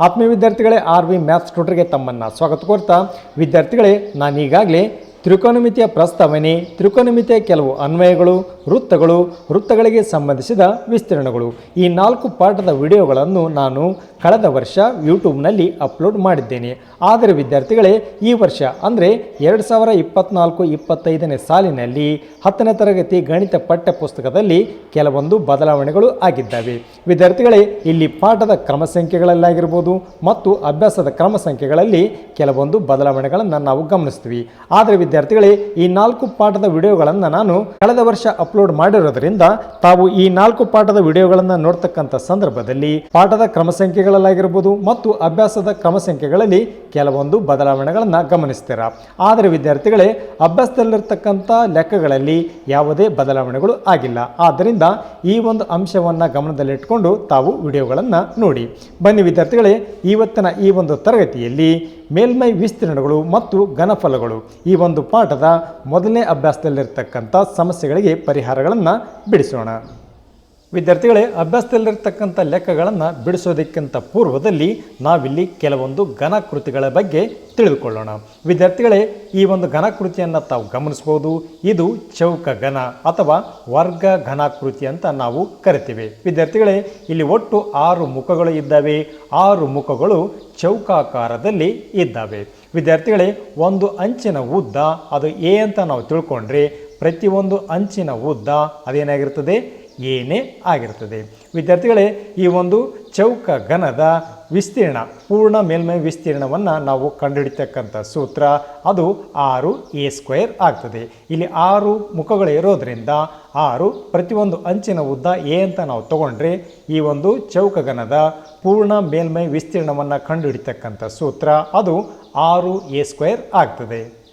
ಆತ್ಮೀಯ ವಿದ್ಯಾರ್ಥಿಗಳೇ R V maths ಟ್ಯೂಟರ್ಗೆ ತಮ್ಮನ್ನು ಸ್ವಾಗತ ಕೋರ್ತಾ ವಿದ್ಯಾರ್ಥಿಗಳೇ ನಾನು ಈಗಾಗಲೇ ತ್ರಿಕೋನಮಿತಿಯ ಪ್ರಸ್ತಾವನೆ, ತ್ರಿಕೋನಮಿತಿಯ ಕೆಲವು ಅನ್ವಯಗಳು, ವೃತ್ತಗಳು, ವೃತ್ತಗಳಿಗೆ ಸಂಬಂಧಿಸಿದ ವಿಸ್ತೀರ್ಣಗಳು. ಈ ನಾಲ್ಕು ಪಾಠದ ವಿಡಿಯೋಗಳನ್ನು ನಾನು ಕಳೆದ ವರ್ಷ ಯೂಟ್ಯೂಬ್ನಲ್ಲಿ ಅಪ್ಲೋಡ್ ಮಾಡಿದ್ದೇನೆ. ಆದರೆ ವಿದ್ಯಾರ್ಥಿಗಳೇ, ಈ ವರ್ಷ ಅಂದರೆ ಎರಡು ಸಾವಿರ ಇಪ್ಪತ್ನಾಲ್ಕು ಇಪ್ಪತ್ತೈದನೇ ಸಾಲಿನಲ್ಲಿ ಹತ್ತನೇ ತರಗತಿ ಗಣಿತ ಪಠ್ಯಪುಸ್ತಕದಲ್ಲಿ ಕೆಲವೊಂದು ಬದಲಾವಣೆಗಳು ಆಗಿದ್ದಾವೆ. ವಿದ್ಯಾರ್ಥಿಗಳೇ, ಇಲ್ಲಿ ಪಾಠದ ಕ್ರಮ ಸಂಖ್ಯೆಗಳಲ್ಲಾಗಿರ್ಬೋದು ಮತ್ತು ಅಭ್ಯಾಸದ ಕ್ರಮ ಸಂಖ್ಯೆಗಳಲ್ಲಿ ಕೆಲವೊಂದು ಬದಲಾವಣೆಗಳನ್ನು ನಾವು ಗಮನಿಸ್ತೀವಿ. ಆದರೆ ವಿದ್ಯಾರ್ಥಿಗಳೇ, ಈ ನಾಲ್ಕು ಪಾಠದ ವಿಡಿಯೋಗಳನ್ನು ನಾನು ಕಳೆದ ವರ್ಷ ಅಪ್ಲೋಡ್ ಮಾಡಿರೋದ್ರಿಂದ ತಾವು ಈ ನಾಲ್ಕು ಪಾಠದ ವಿಡಿಯೋಗಳನ್ನು ನೋಡ್ತಕ್ಕಂಥ ಸಂದರ್ಭದಲ್ಲಿ ಪಾಠದ ಕ್ರಮ ಸಂಖ್ಯೆಗಳಲ್ಲಾಗಿರ್ಬೋದು ಮತ್ತು ಅಭ್ಯಾಸದ ಕ್ರಮ ಸಂಖ್ಯೆಗಳಲ್ಲಿ ಕೆಲವೊಂದು ಬದಲಾವಣೆಗಳನ್ನು ಗಮನಿಸ್ತೀರಾ. ಆದರೆ ವಿದ್ಯಾರ್ಥಿಗಳೇ, ಅಭ್ಯಾಸದಲ್ಲಿರ್ತಕ್ಕಂಥ ಲೆಕ್ಕಗಳಲ್ಲಿ ಯಾವುದೇ ಬದಲಾವಣೆಗಳು ಆಗಿಲ್ಲ. ಆದ್ದರಿಂದ ಈ ಒಂದು ಅಂಶವನ್ನು ಗಮನದಲ್ಲಿಟ್ಟುಕೊಂಡು ತಾವು ವಿಡಿಯೋಗಳನ್ನು ನೋಡಿ. ಬನ್ನಿ ವಿದ್ಯಾರ್ಥಿಗಳೇ, ಇವತ್ತಿನ ಈ ಒಂದು ತರಗತಿಯಲ್ಲಿ ಮೇಲ್ಮೈ ವಿಸ್ತೀರ್ಣಗಳು ಮತ್ತು ಘನಫಲಗಳು. ಈ ಒಂದು ಪಾಠದ ಮೊದಲನೇ ಅಭ್ಯಾಸದಲ್ಲಿರ್ತಕ್ಕಂಥ ಸಮಸ್ಯೆಗಳಿಗೆ ಪರಿಹಾರಗಳನ್ನು ಬಿಡಿಸೋಣ. ವಿದ್ಯಾರ್ಥಿಗಳೇ, ಅಭ್ಯಾಸದಲ್ಲಿರ್ತಕ್ಕಂಥ ಲೆಕ್ಕಗಳನ್ನು ಬಿಡಿಸೋದಕ್ಕಿಂತ ಪೂರ್ವದಲ್ಲಿ ನಾವಿಲ್ಲಿ ಕೆಲವೊಂದು ಘನಕೃತಿಗಳ ಬಗ್ಗೆ ತಿಳಿದುಕೊಳ್ಳೋಣ. ವಿದ್ಯಾರ್ಥಿಗಳೇ, ಈ ಒಂದು ಘನಕೃತಿಯನ್ನು ತಾವು ಗಮನಿಸ್ಬೋದು ಇದು ಚೌಕ ಘನ ಅಥವಾ ವರ್ಗ ಘನಾಕೃತಿ ಅಂತ ನಾವು ಕರಿತೀವಿ. ವಿದ್ಯಾರ್ಥಿಗಳೇ, ಇಲ್ಲಿ ಒಟ್ಟು ಆರು ಮುಖಗಳು ಇದ್ದಾವೆ. ಆರು ಮುಖಗಳು ಚೌಕಾಕಾರದಲ್ಲಿ ಇದ್ದಾವೆ. ವಿದ್ಯಾರ್ಥಿಗಳೇ, ಒಂದು ಅಂಚಿನ ಉದ್ದ, ಅದು ಏ ಅಂತ ನಾವು ತಿಳ್ಕೊಂಡ್ರೆ ಪ್ರತಿಯೊಂದು ಅಂಚಿನ ಉದ್ದ ಅದೇನಾಗಿರ್ತದೆ? ಏನೇ ಆಗಿರ್ತದೆ ವಿದ್ಯಾರ್ಥಿಗಳೇ, ಈ ಒಂದು ಚೌಕ ಘನದ ವಿಸ್ತೀರ್ಣ, ಪೂರ್ಣ ಮೇಲ್ಮೈ ವಿಸ್ತೀರ್ಣವನ್ನು ನಾವು ಕಂಡುಹಿಡಿತಕ್ಕಂಥ ಸೂತ್ರ, ಅದು ಆರು ಎ ಸ್ಕ್ವೇರ್ ಆಗ್ತದೆ. ಇಲ್ಲಿ ಆರು ಮುಖಗಳು ಇರೋದರಿಂದ ಆರು ಪ್ರತಿಯೊಂದು ಅಂಚಿನ ಉದ್ದ ಎ ಅಂತ ನಾವು ತಗೊಂಡ್ರೆ, ಈ ಒಂದು ಚೌಕ ಘನದ ಪೂರ್ಣ ಮೇಲ್ಮೈ ವಿಸ್ತೀರ್ಣವನ್ನು ಕಂಡುಹಿಡಿತಕ್ಕಂಥ ಸೂತ್ರ, ಅದು ಆರು ಎ ಸ್ಕ್ವೇರ್ ಆಗ್ತದೆ.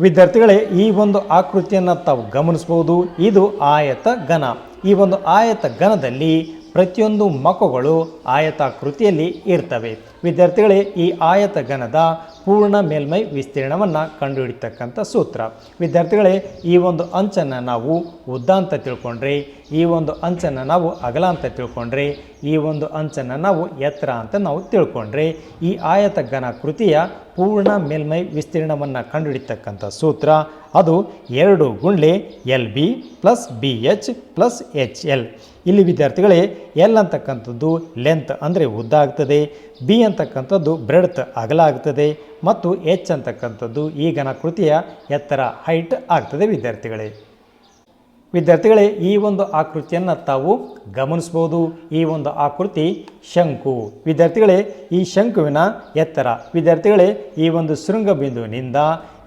ವಿದ್ಯಾರ್ಥಿಗಳೇ ಈ ಒಂದು ಆಕೃತಿಯನ್ನು ತಾವು ಗಮನಿಸಬಹುದು. ಇದು ಆಯತ ಘನ. ಈ ಒಂದು ಆಯತ ಘನದಲ್ಲಿ ಪ್ರತಿಯೊಂದು ಮಕ್ಕಳು ಆಯತ ಕೃತಿಯಲ್ಲಿ ಇರ್ತವೆ. ವಿದ್ಯಾರ್ಥಿಗಳೇ, ಈ ಆಯತ ಘನದ ಪೂರ್ಣ ಮೇಲ್ಮೈ ವಿಸ್ತೀರ್ಣವನ್ನು ಕಂಡುಹಿಡಿತಕ್ಕಂಥ ಸೂತ್ರ. ವಿದ್ಯಾರ್ಥಿಗಳೇ, ಈ ಒಂದು ಅಂಚನ್ನು ನಾವು ಉದ್ದ ಅಂತ ತಿಳ್ಕೊಂಡ್ರೆ, ಈ ಒಂದು ಅಂಚನ್ನು ನಾವು ಅಗಲ ಅಂತ ತಿಳ್ಕೊಂಡ್ರೆ, ಈ ಒಂದು ಅಂಚನ್ನು ನಾವು ಎತ್ತರ ಅಂತ ನಾವು ತಿಳ್ಕೊಂಡ್ರೆ, ಈ ಆಯತ ಘನ ಕೃತಿಯ ಪೂರ್ಣ ಮೇಲ್ಮೈ ವಿಸ್ತೀರ್ಣವನ್ನು ಕಂಡುಹಿಡಿತಕ್ಕಂಥ ಸೂತ್ರ, ಅದು ಎರಡು ಗುಂಡ್ಲೆ L B plus B H plus H L. ಇಲ್ಲಿ ವಿದ್ಯಾರ್ಥಿಗಳೇ ಎಲ್ ಅಂತಕ್ಕಂಥದ್ದು ಲೆಂತ್ ಅಂದರೆ ಉದ್ದ ಆಗ್ತದೆ ಬಿ ಅಂತಕ್ಕಂಥದ್ದು ಬ್ರೆಡ್ತ್ ಅಗಲ ಆಗ್ತದೆ ಮತ್ತು ಎಚ್ ಅಂತಕ್ಕಂಥದ್ದು ಈ ಘನಕೃತಿಯ ಎತ್ತರ ಹೈಟ್ ಆಗ್ತದೆ ವಿದ್ಯಾರ್ಥಿಗಳೇ. ವಿದ್ಯಾರ್ಥಿಗಳೇ, ಈ ಒಂದು ಆಕೃತಿಯನ್ನು ತಾವು ಗಮನಿಸ್ಬೋದು. ಈ ಒಂದು ಆಕೃತಿ ಶಂಕು. ವಿದ್ಯಾರ್ಥಿಗಳೇ, ಈ ಶಂಕುವಿನ ಎತ್ತರ. ವಿದ್ಯಾರ್ಥಿಗಳೇ, ಈ ಒಂದು ಶೃಂಗ ಬಿಂದುವಿನಿಂದ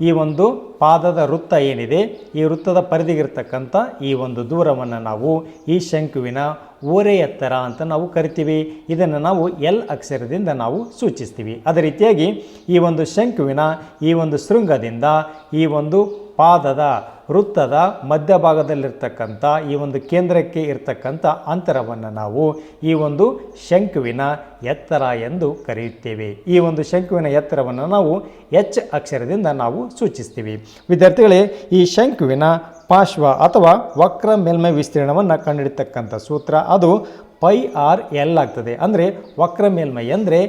ಈ ಒಂದು ಪಾದದ ವೃತ್ತ ಏನಿದೆ, ಈ ವೃತ್ತದ ಪರಿಧಿಗಿರ್ತಕ್ಕಂಥ ಈ ಒಂದು ದೂರವನ್ನು ನಾವು ಈ ಶಂಕುವಿನ ಓರೆ ಎತ್ತರ ಅಂತ ನಾವು ಕರಿತೀವಿ. ಇದನ್ನು ನಾವು ಎಲ್ ಅಕ್ಷರದಿಂದ ನಾವು ಸೂಚಿಸ್ತೀವಿ. ಅದೇ ರೀತಿಯಾಗಿ ಈ ಒಂದು ಶಂಕುವಿನ ಈ ಒಂದು ಶೃಂಗದಿಂದ ಈ ಒಂದು ಪಾದದ ವೃತ್ತದ ಮಧ್ಯಭಾಗದಲ್ಲಿರ್ತಕ್ಕಂಥ ಈ ಒಂದು ಕೇಂದ್ರಕ್ಕೆ ಇರತಕ್ಕಂಥ ಅಂತರವನ್ನು ನಾವು ಈ ಒಂದು ಶಂಕುವಿನ ಎತ್ತರ ಎಂದು ಕರೆಯುತ್ತೇವೆ. ಈ ಒಂದು ಶಂಕುವಿನ ಎತ್ತರವನ್ನು ನಾವು ಎಚ್ ಅಕ್ಷರದಿಂದ ನಾವು ಸೂಚಿಸ್ತೀವಿ. ವಿದ್ಯಾರ್ಥಿಗಳೇ, ಈ ಶಂಕುವಿನ ಪಾರ್ಶ್ವ ಅಥವಾ ವಕ್ರ ಮೇಲ್ಮೈ ವಿಸ್ತೀರ್ಣವನ್ನು ಕಂಡುಹಿಡಿತಕ್ಕಂಥ ಸೂತ್ರ ಅದು ಪೈ ಆರ್ ಎಲ್ ಆಗ್ತದೆ. ಅಂದರೆ ವಕ್ರ ಮೇಲ್ಮೈ ಅಂದರೆ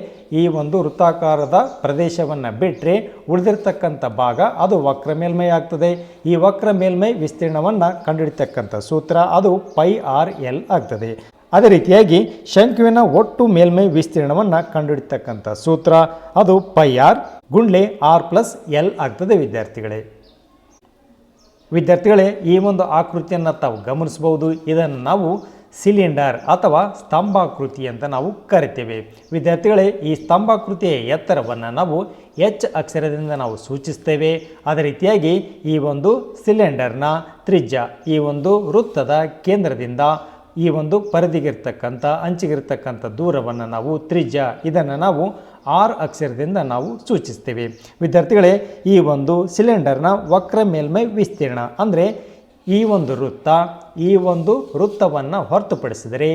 ಈ ಒಂದು ವೃತ್ತಾಕಾರದ ಪ್ರದೇಶವನ್ನು ಬಿಟ್ಟರೆ ಉಳಿದಿರ್ತಕ್ಕಂಥ ಭಾಗ ಅದು ವಕ್ರ ಮೇಲ್ಮೈ ಆಗ್ತದೆ. ಈ ವಕ್ರ ಮೇಲ್ಮೈ ವಿಸ್ತೀರ್ಣವನ್ನು ಕಂಡುಹಿಡಿತಕ್ಕಂಥ ಸೂತ್ರ ಅದು ಪೈ ಆರ್ ಎಲ್ ಆಗ್ತದೆ. ಅದೇ ರೀತಿಯಾಗಿ ಶಂಕುವಿನ ಒಟ್ಟು ಮೇಲ್ಮೈ ವಿಸ್ತೀರ್ಣವನ್ನು ಕಂಡುಹಿಡಿತಕ್ಕಂಥ ಸೂತ್ರ ಅದು ಪೈ ಆರ್ ಗುಂಡ್ಲೆ ಆರ್ ಪ್ಲಸ್ ಎಲ್ ಆಗ್ತದೆ ವಿದ್ಯಾರ್ಥಿಗಳೇ. ವಿದ್ಯಾರ್ಥಿಗಳೇ, ಈ ಒಂದು ಆಕೃತಿಯನ್ನು ತಾವು ಗಮನಿಸಬಹುದು. ಇದನ್ನು ನಾವು ಸಿಲಿಂಡರ್ ಅಥವಾ ಸ್ತಂಭಾಕೃತಿ ಅಂತ ನಾವು ಕರಿತೇವೆ. ವಿದ್ಯಾರ್ಥಿಗಳೇ, ಈ ಸ್ತಂಭಾಕೃತಿಯ ಎತ್ತರವನ್ನು ನಾವು ಎಚ್ ಅಕ್ಷರದಿಂದ ನಾವು ಸೂಚಿಸ್ತೇವೆ. ಅದೇ ರೀತಿಯಾಗಿ ಈ ಒಂದು ಸಿಲಿಂಡರ್ನ ತ್ರಿಜ್ಯ, ಈ ಒಂದು ವೃತ್ತದ ಕೇಂದ್ರದಿಂದ ಈ ಒಂದು ಪರಿಧಿಗಿರ್ತಕ್ಕಂಥ, ಅಂಚಿಗಿರ್ತಕ್ಕಂಥ ದೂರವನ್ನು ನಾವು ತ್ರಿಜ್ಯ, ಇದನ್ನು ನಾವು ಆರ್ ಅಕ್ಷರದಿಂದ ನಾವು ಸೂಚಿಸ್ತೇವೆ. ವಿದ್ಯಾರ್ಥಿಗಳೇ, ಈ ಒಂದು ಸಿಲಿಂಡರ್ನ ವಕ್ರ ಮೇಲ್ಮೈ ವಿಸ್ತೀರ್ಣ, ಅಂದರೆ ಈ ಒಂದು ವೃತ್ತ, ಈ ಒಂದು ವೃತ್ತವನ್ನು ಹೊರತುಪಡಿಸಿದರೆ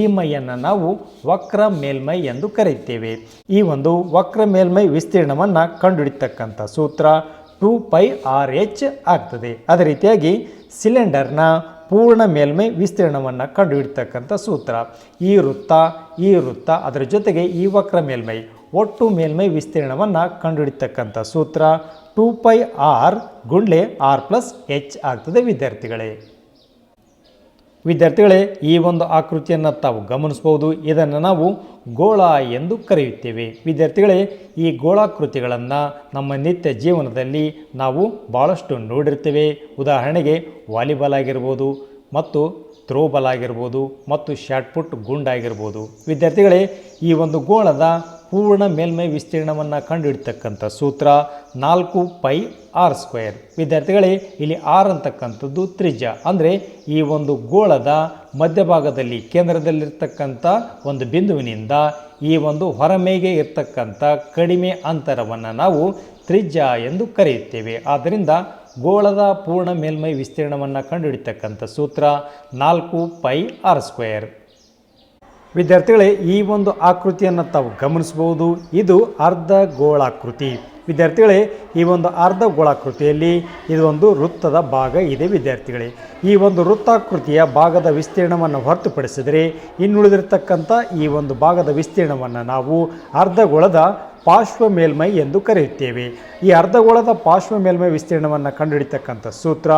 ಈ ಮೈಯನ್ನು ನಾವು ವಕ್ರ ಮೇಲ್ಮೈ ಎಂದು ಕರೆಯುತ್ತೇವೆ. ಈ ಒಂದು ವಕ್ರ ಮೇಲ್ಮೈ ವಿಸ್ತೀರ್ಣವನ್ನು ಕಂಡುಹಿಡಿತಕ್ಕಂಥ ಸೂತ್ರ ಟು ಪೈ ಆರ್ ಎಚ್ ಆಗ್ತದೆ. ಅದೇ ರೀತಿಯಾಗಿ ಸಿಲಿಂಡರ್ನ ಪೂರ್ಣ ಮೇಲ್ಮೈ ವಿಸ್ತೀರ್ಣವನ್ನು ಕಂಡುಹಿಡ್ತಕ್ಕಂಥ ಸೂತ್ರ. ಈ ವೃತ್ತ ಈ ವೃತ್ತ ಅದರ ಜೊತೆಗೆ ಈ ವಕ್ರ ಮೇಲ್ಮೈ ಒಟ್ಟು ಮೇಲ್ಮೈ ವಿಸ್ತೀರ್ಣವನ್ನು ಕಂಡುಹಿಡಿತಕ್ಕಂಥ ಸೂತ್ರ ಟೂ ಪೈ ಆರ್ ಗುಂಡ್ಲೆ ಆರ್ ಪ್ಲಸ್ ಎಚ್ ಆಗ್ತದೆ ವಿದ್ಯಾರ್ಥಿಗಳೇ. ವಿದ್ಯಾರ್ಥಿಗಳೇ, ಈ ಒಂದು ಆಕೃತಿಯನ್ನು ತಾವು ಗಮನಿಸಬಹುದು. ಇದನ್ನು ನಾವು ಗೋಳ ಎಂದು ಕರೆಯುತ್ತೇವೆ. ವಿದ್ಯಾರ್ಥಿಗಳೇ, ಈ ಗೋಳಾಕೃತಿಗಳನ್ನು ನಮ್ಮ ನಿತ್ಯ ಜೀವನದಲ್ಲಿ ನಾವು ಭಾಳಷ್ಟು ನೋಡಿರ್ತೇವೆ. ಉದಾಹರಣೆಗೆ, ವಾಲಿಬಾಲ್ ಆಗಿರ್ಬೋದು ಮತ್ತು ಥ್ರೋಬಾಲ್ ಆಗಿರ್ಬೋದು ಮತ್ತು ಶಾರ್ಟ್ಪುಟ್ ಗುಂಡಾಗಿರ್ಬೋದು ವಿದ್ಯಾರ್ಥಿಗಳೇ, ಈ ಒಂದು ಗೋಳದ ಪೂರ್ಣ ಮೇಲ್ಮೈ ವಿಸ್ತೀರ್ಣವನ್ನು ಕಂಡುಹಿಡ್ತಕ್ಕಂಥ ಸೂತ್ರ ನಾಲ್ಕು ಪೈ ಆರ್ ಸ್ಕ್ವೇರ್. ವಿದ್ಯಾರ್ಥಿಗಳೇ, ಇಲ್ಲಿ ಆರ್ ಅಂತಕ್ಕಂಥದ್ದು ತ್ರಿಜ್ಯ. ಅಂದರೆ ಈ ಒಂದು ಗೋಳದ ಮಧ್ಯಭಾಗದಲ್ಲಿ, ಕೇಂದ್ರದಲ್ಲಿರ್ತಕ್ಕಂಥ ಒಂದು ಬಿಂದುವಿನಿಂದ ಈ ಒಂದು ಹೊರಮೇಗೆ ಇರ್ತಕ್ಕಂಥ ಕಡಿಮೆ ಅಂತರವನ್ನು ನಾವು ತ್ರಿಜ್ಯ ಎಂದು ಕರೆಯುತ್ತೇವೆ. ಆದ್ದರಿಂದ ಗೋಳದ ಪೂರ್ಣ ಮೇಲ್ಮೈ ವಿಸ್ತೀರ್ಣವನ್ನು ಕಂಡುಹಿಡಿತಕ್ಕಂಥ ಸೂತ್ರ ನಾಲ್ಕು ಪೈ ಆರ್ ಸ್ಕ್ವೇರ್. ವಿದ್ಯಾರ್ಥಿಗಳೇ, ಈ ಒಂದು ಆಕೃತಿಯನ್ನು ತಾವು ಗಮನಿಸಬಹುದು. ಇದು ಅರ್ಧ ಗೋಳಾಕೃತಿ. ವಿದ್ಯಾರ್ಥಿಗಳೇ, ಈ ಒಂದು ಅರ್ಧ ಗೋಳಾಕೃತಿಯಲ್ಲಿ ಇದು ಒಂದು ವೃತ್ತದ ಭಾಗ ಇದೆ ವಿದ್ಯಾರ್ಥಿಗಳೇ. ಈ ಒಂದು ವೃತ್ತಾಕೃತಿಯ ಭಾಗದ ವಿಸ್ತೀರ್ಣವನ್ನು ಹೊರತುಪಡಿಸಿದರೆ ಇನ್ನುಳಿದಿರತಕ್ಕಂಥ ಈ ಒಂದು ಭಾಗದ ವಿಸ್ತೀರ್ಣವನ್ನು ನಾವು ಅರ್ಧಗೋಳದ ಪಾರ್ಶ್ವ ಮೇಲ್ಮೈ ಎಂದು ಕರೆಯುತ್ತೇವೆ. ಈ ಅರ್ಧಗೋಳದ ಪಾರ್ಶ್ವ ಮೇಲ್ಮೈ ವಿಸ್ತೀರ್ಣವನ್ನು ಕಂಡುಹಿಡಿತಕ್ಕಂಥ ಸೂತ್ರ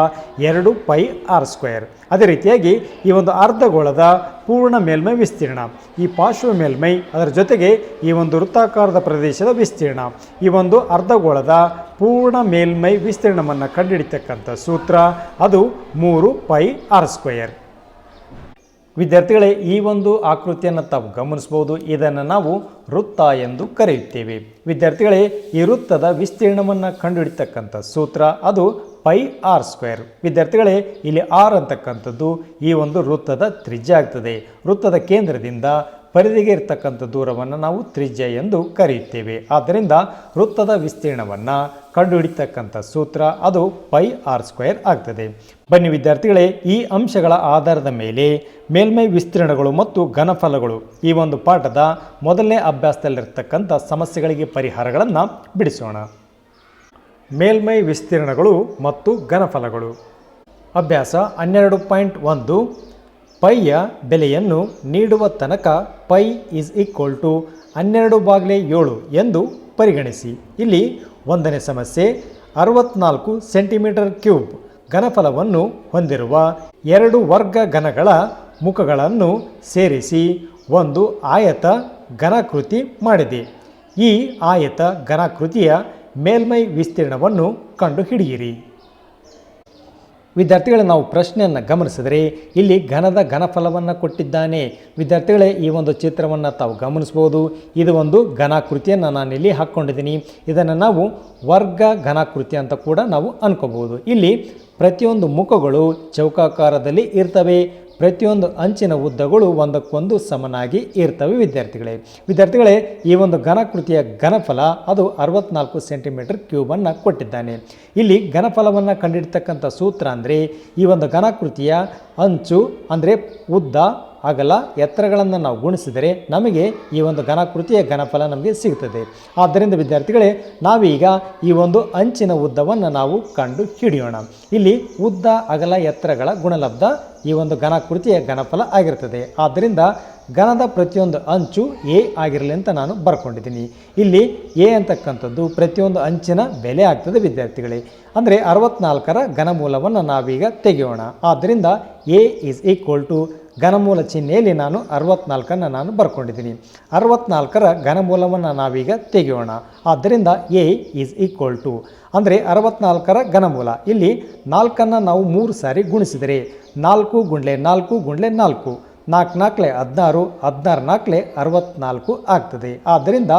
ಎರಡು ಪೈ ಆರ್ ಸ್ಕ್ವೇರ್ ಅದೇ ರೀತಿಯಾಗಿ ಈ ಒಂದು ಅರ್ಧಗೋಳದ ಪೂರ್ಣ ಮೇಲ್ಮೈ ವಿಸ್ತೀರ್ಣ. ಈ ಪಾರ್ಶ್ವ ಮೇಲ್ಮೈ ಅದರ ಜೊತೆಗೆ ಈ ಒಂದು ವೃತ್ತಾಕಾರದ ಪ್ರದೇಶದ ವಿಸ್ತೀರ್ಣ. ಈ ಒಂದು ಅರ್ಧಗೋಳದ ಪೂರ್ಣ ಮೇಲ್ಮೈ ವಿಸ್ತೀರ್ಣವನ್ನು ಕಂಡುಹಿಡಿತಕ್ಕಂಥ ಸೂತ್ರ ಅದು ಮೂರು ಪೈ ಆರ್ ಸ್ಕ್ವೇರ್ ವಿದ್ಯಾರ್ಥಿಗಳೇ, ಈ ಒಂದು ಆಕೃತಿಯನ್ನು ತಾವು ಗಮನಿಸಬಹುದು. ಇದನ್ನು ನಾವು ವೃತ್ತ ಎಂದು ಕರೆಯುತ್ತೇವೆ. ವಿದ್ಯಾರ್ಥಿಗಳೇ, ಈ ವೃತ್ತದ ವಿಸ್ತೀರ್ಣವನ್ನು ಕಂಡುಹಿಡಿತಕ್ಕಂಥ ಸೂತ್ರ ಅದು ಪೈ ಆರ್ ಸ್ಕ್ವೇರ್. ವಿದ್ಯಾರ್ಥಿಗಳೇ, ಇಲ್ಲಿ ಆರ್ ಅಂತಕ್ಕಂಥದ್ದು ಈ ಒಂದು ವೃತ್ತದ ತ್ರಿಜ್ಯ ಆಗ್ತದೆ. ವೃತ್ತದ ಕೇಂದ್ರದಿಂದ ಪರಿಧಿಗೆ ಇರತಕ್ಕಂಥ ದೂರವನ್ನು ನಾವು ತ್ರಿಜ್ಯ ಎಂದು ಕರೆಯುತ್ತೇವೆ. ಆದ್ದರಿಂದ ವೃತ್ತದ ವಿಸ್ತೀರ್ಣವನ್ನು ಕಂಡುಹಿಡಿತಕ್ಕಂಥ ಸೂತ್ರ ಅದು ಪೈ ಆರ್ ಸ್ಕ್ವೇರ್ ಆಗ್ತದೆ. ಬನ್ನಿ ವಿದ್ಯಾರ್ಥಿಗಳೇ, ಈ ಅಂಶಗಳ ಆಧಾರದ ಮೇಲೆ ಮೇಲ್ಮೈ ವಿಸ್ತೀರ್ಣಗಳು ಮತ್ತು ಘನಫಲಗಳು ಈ ಒಂದು ಪಾಠದ ಮೊದಲನೇ ಅಭ್ಯಾಸದಲ್ಲಿರ್ತಕ್ಕಂಥ ಸಮಸ್ಯೆಗಳಿಗೆ ಪರಿಹಾರಗಳನ್ನು ಬಿಡಿಸೋಣ. ಮೇಲ್ಮೈ ವಿಸ್ತೀರ್ಣಗಳು ಮತ್ತು ಘನಫಲಗಳು. ಅಭ್ಯಾಸ ಹನ್ನೆರಡು ಪಾಯಿಂಟ್ ಒಂದು ಪೈಯ ಬೆಲೆಯನ್ನು ನೀಡುವ ತನಕ ಪೈ ಈಸ್ ಈಕ್ವಲ್ ಟು ಹನ್ನೆರಡು ಬಾಗಿಲೆ ಏಳು ಎಂದು ಪರಿಗಣಿಸಿ. ಇಲ್ಲಿ ಒಂದನೇ ಸಮಸ್ಯೆ, ಅರವತ್ನಾಲ್ಕು ಸೆಂಟಿಮೀಟರ್ ಕ್ಯೂಬ್ ಘನಫಲವನ್ನು ಹೊಂದಿರುವ ಎರಡು ವರ್ಗ ಘನಗಳ ಮುಖಗಳನ್ನು ಸೇರಿಸಿ ಒಂದು ಆಯತ ಘನಾಕೃತಿ ಮಾಡಿದೆ. ಈ ಆಯತ ಘನಾಕೃತಿಯ ಮೇಲ್ಮೈ ವಿಸ್ತೀರ್ಣವನ್ನು ಕಂಡುಹಿಡಿಯಿರಿ. ವಿದ್ಯಾರ್ಥಿಗಳೇ, ನಾವು ಪ್ರಶ್ನೆಯನ್ನು ಗಮನಿಸಿದರೆ ಇಲ್ಲಿ ಘನದ ಘನಫಲವನ್ನು ಕೊಟ್ಟಿದ್ದಾನೆ. ವಿದ್ಯಾರ್ಥಿಗಳೇ, ಈ ಒಂದು ಚಿತ್ರವನ್ನು ತಾವು ಗಮನಿಸ್ಬೋದು ಇದು ಒಂದು ಘನಾಕೃತಿಯನ್ನು ನಾನಿಲ್ಲಿ ಹಾಕ್ಕೊಂಡಿದ್ದೀನಿ. ಇದನ್ನು ನಾವು ವರ್ಗ ಘನಾಕೃತಿ ಅಂತ ಕೂಡ ನಾವು ಅನ್ಕೋಬಹುದು. ಇಲ್ಲಿ ಪ್ರತಿಯೊಂದು ಮುಖಗಳು ಚೌಕಾಕಾರದಲ್ಲಿ ಇರ್ತವೆ. ಪ್ರತಿಯೊಂದು ಅಂಚಿನ ಉದ್ದಗಳು ಒಂದಕ್ಕೊಂದು ಸಮನಾಗಿ ಇರ್ತವೆ ವಿದ್ಯಾರ್ಥಿಗಳೇ. ವಿದ್ಯಾರ್ಥಿಗಳೇ, ಈ ಒಂದು ಘನಕೃತಿಯ ಘನಫಲ ಅದು ಅರವತ್ನಾಲ್ಕು ಸೆಂಟಿಮೀಟರ್ ಕ್ಯೂಬನ್ನು ಕೊಟ್ಟಿದ್ದಾನೆ. ಇಲ್ಲಿ ಘನಫಲವನ್ನು ಕಂಡಿಡ್ತಕ್ಕಂಥ ಸೂತ್ರ ಅಂದರೆ ಈ ಒಂದು ಘನಕೃತಿಯ ಅಂಚು ಅಂದರೆ ಉದ್ದ ಅಗಲ ಎತ್ತರಗಳನ್ನು ನಾವು ಗುಣಿಸಿದರೆ ನಮಗೆ ಈ ಒಂದು ಘನಕೃತಿಯ ಘನಫಲ ನಮಗೆ ಸಿಗ್ತದೆ. ಆದ್ದರಿಂದ ವಿದ್ಯಾರ್ಥಿಗಳೇ, ನಾವೀಗ ಈ ಒಂದು ಅಂಚಿನ ಉದ್ದವನ್ನು ನಾವು ಕಂಡು ಹಿಡಿಯೋಣ. ಇಲ್ಲಿ ಉದ್ದ, ಅಗಲ, ಎತ್ತರಗಳ ಗುಣಲಬ್ಧ ಈ ಒಂದು ಘನಕೃತಿಯ ಘನಫಲ ಆಗಿರ್ತದೆ. ಆದ್ದರಿಂದ ಘನದ ಪ್ರತಿಯೊಂದು ಅಂಚು ಎ ಆಗಿರಲಿ ಅಂತ ನಾನು ಬರ್ಕೊಂಡಿದ್ದೀನಿ. ಇಲ್ಲಿ ಎ ಅಂತಕ್ಕಂಥದ್ದು ಪ್ರತಿಯೊಂದು ಅಂಚಿನ ಬೆಲೆ ಆಗ್ತದೆ ವಿದ್ಯಾರ್ಥಿಗಳೇ. ಅಂದರೆ ಅರವತ್ನಾಲ್ಕರ ಘನಮೂಲವನ್ನು ನಾವೀಗ ತೆಗೆಯೋಣ. ಆದ್ದರಿಂದ ಎ ಈಸ್ ಈಕ್ವಲ್ ಟು ಘನಮೂಲ ಚಿಹ್ನೆಯಲ್ಲಿ ನಾನು ಅರವತ್ನಾಲ್ಕನ್ನು ನಾನು ಬರ್ಕೊಂಡಿದ್ದೀನಿ. ಅರವತ್ನಾಲ್ಕರ ಘನಮೂಲವನ್ನು ನಾವೀಗ ತೆಗೆಯೋಣ. ಆದ್ದರಿಂದ ಎ ಈಸ್ ಈಕ್ವಲ್ ಟು ಅಂದರೆ ಅರವತ್ನಾಲ್ಕರ ಘನಮೂಲ. ಇಲ್ಲಿ ನಾಲ್ಕನ್ನು ನಾವು ಮೂರು ಸಾರಿ ಗುಣಿಸಿದರೆ ನಾಲ್ಕು ಗುಂಡ್ಲೆ ನಾಲ್ಕು ಗುಂಡ್ಲೆ ನಾಲ್ಕು. ನಾಲ್ಕು ನಾಲ್ಕಲೆ ಹದಿನಾರು ಹದಿನಾರು ನಾಲ್ಕಲೆ ಅರವತ್ನಾಲ್ಕು ಆಗ್ತದೆ. ಆದ್ದರಿಂದ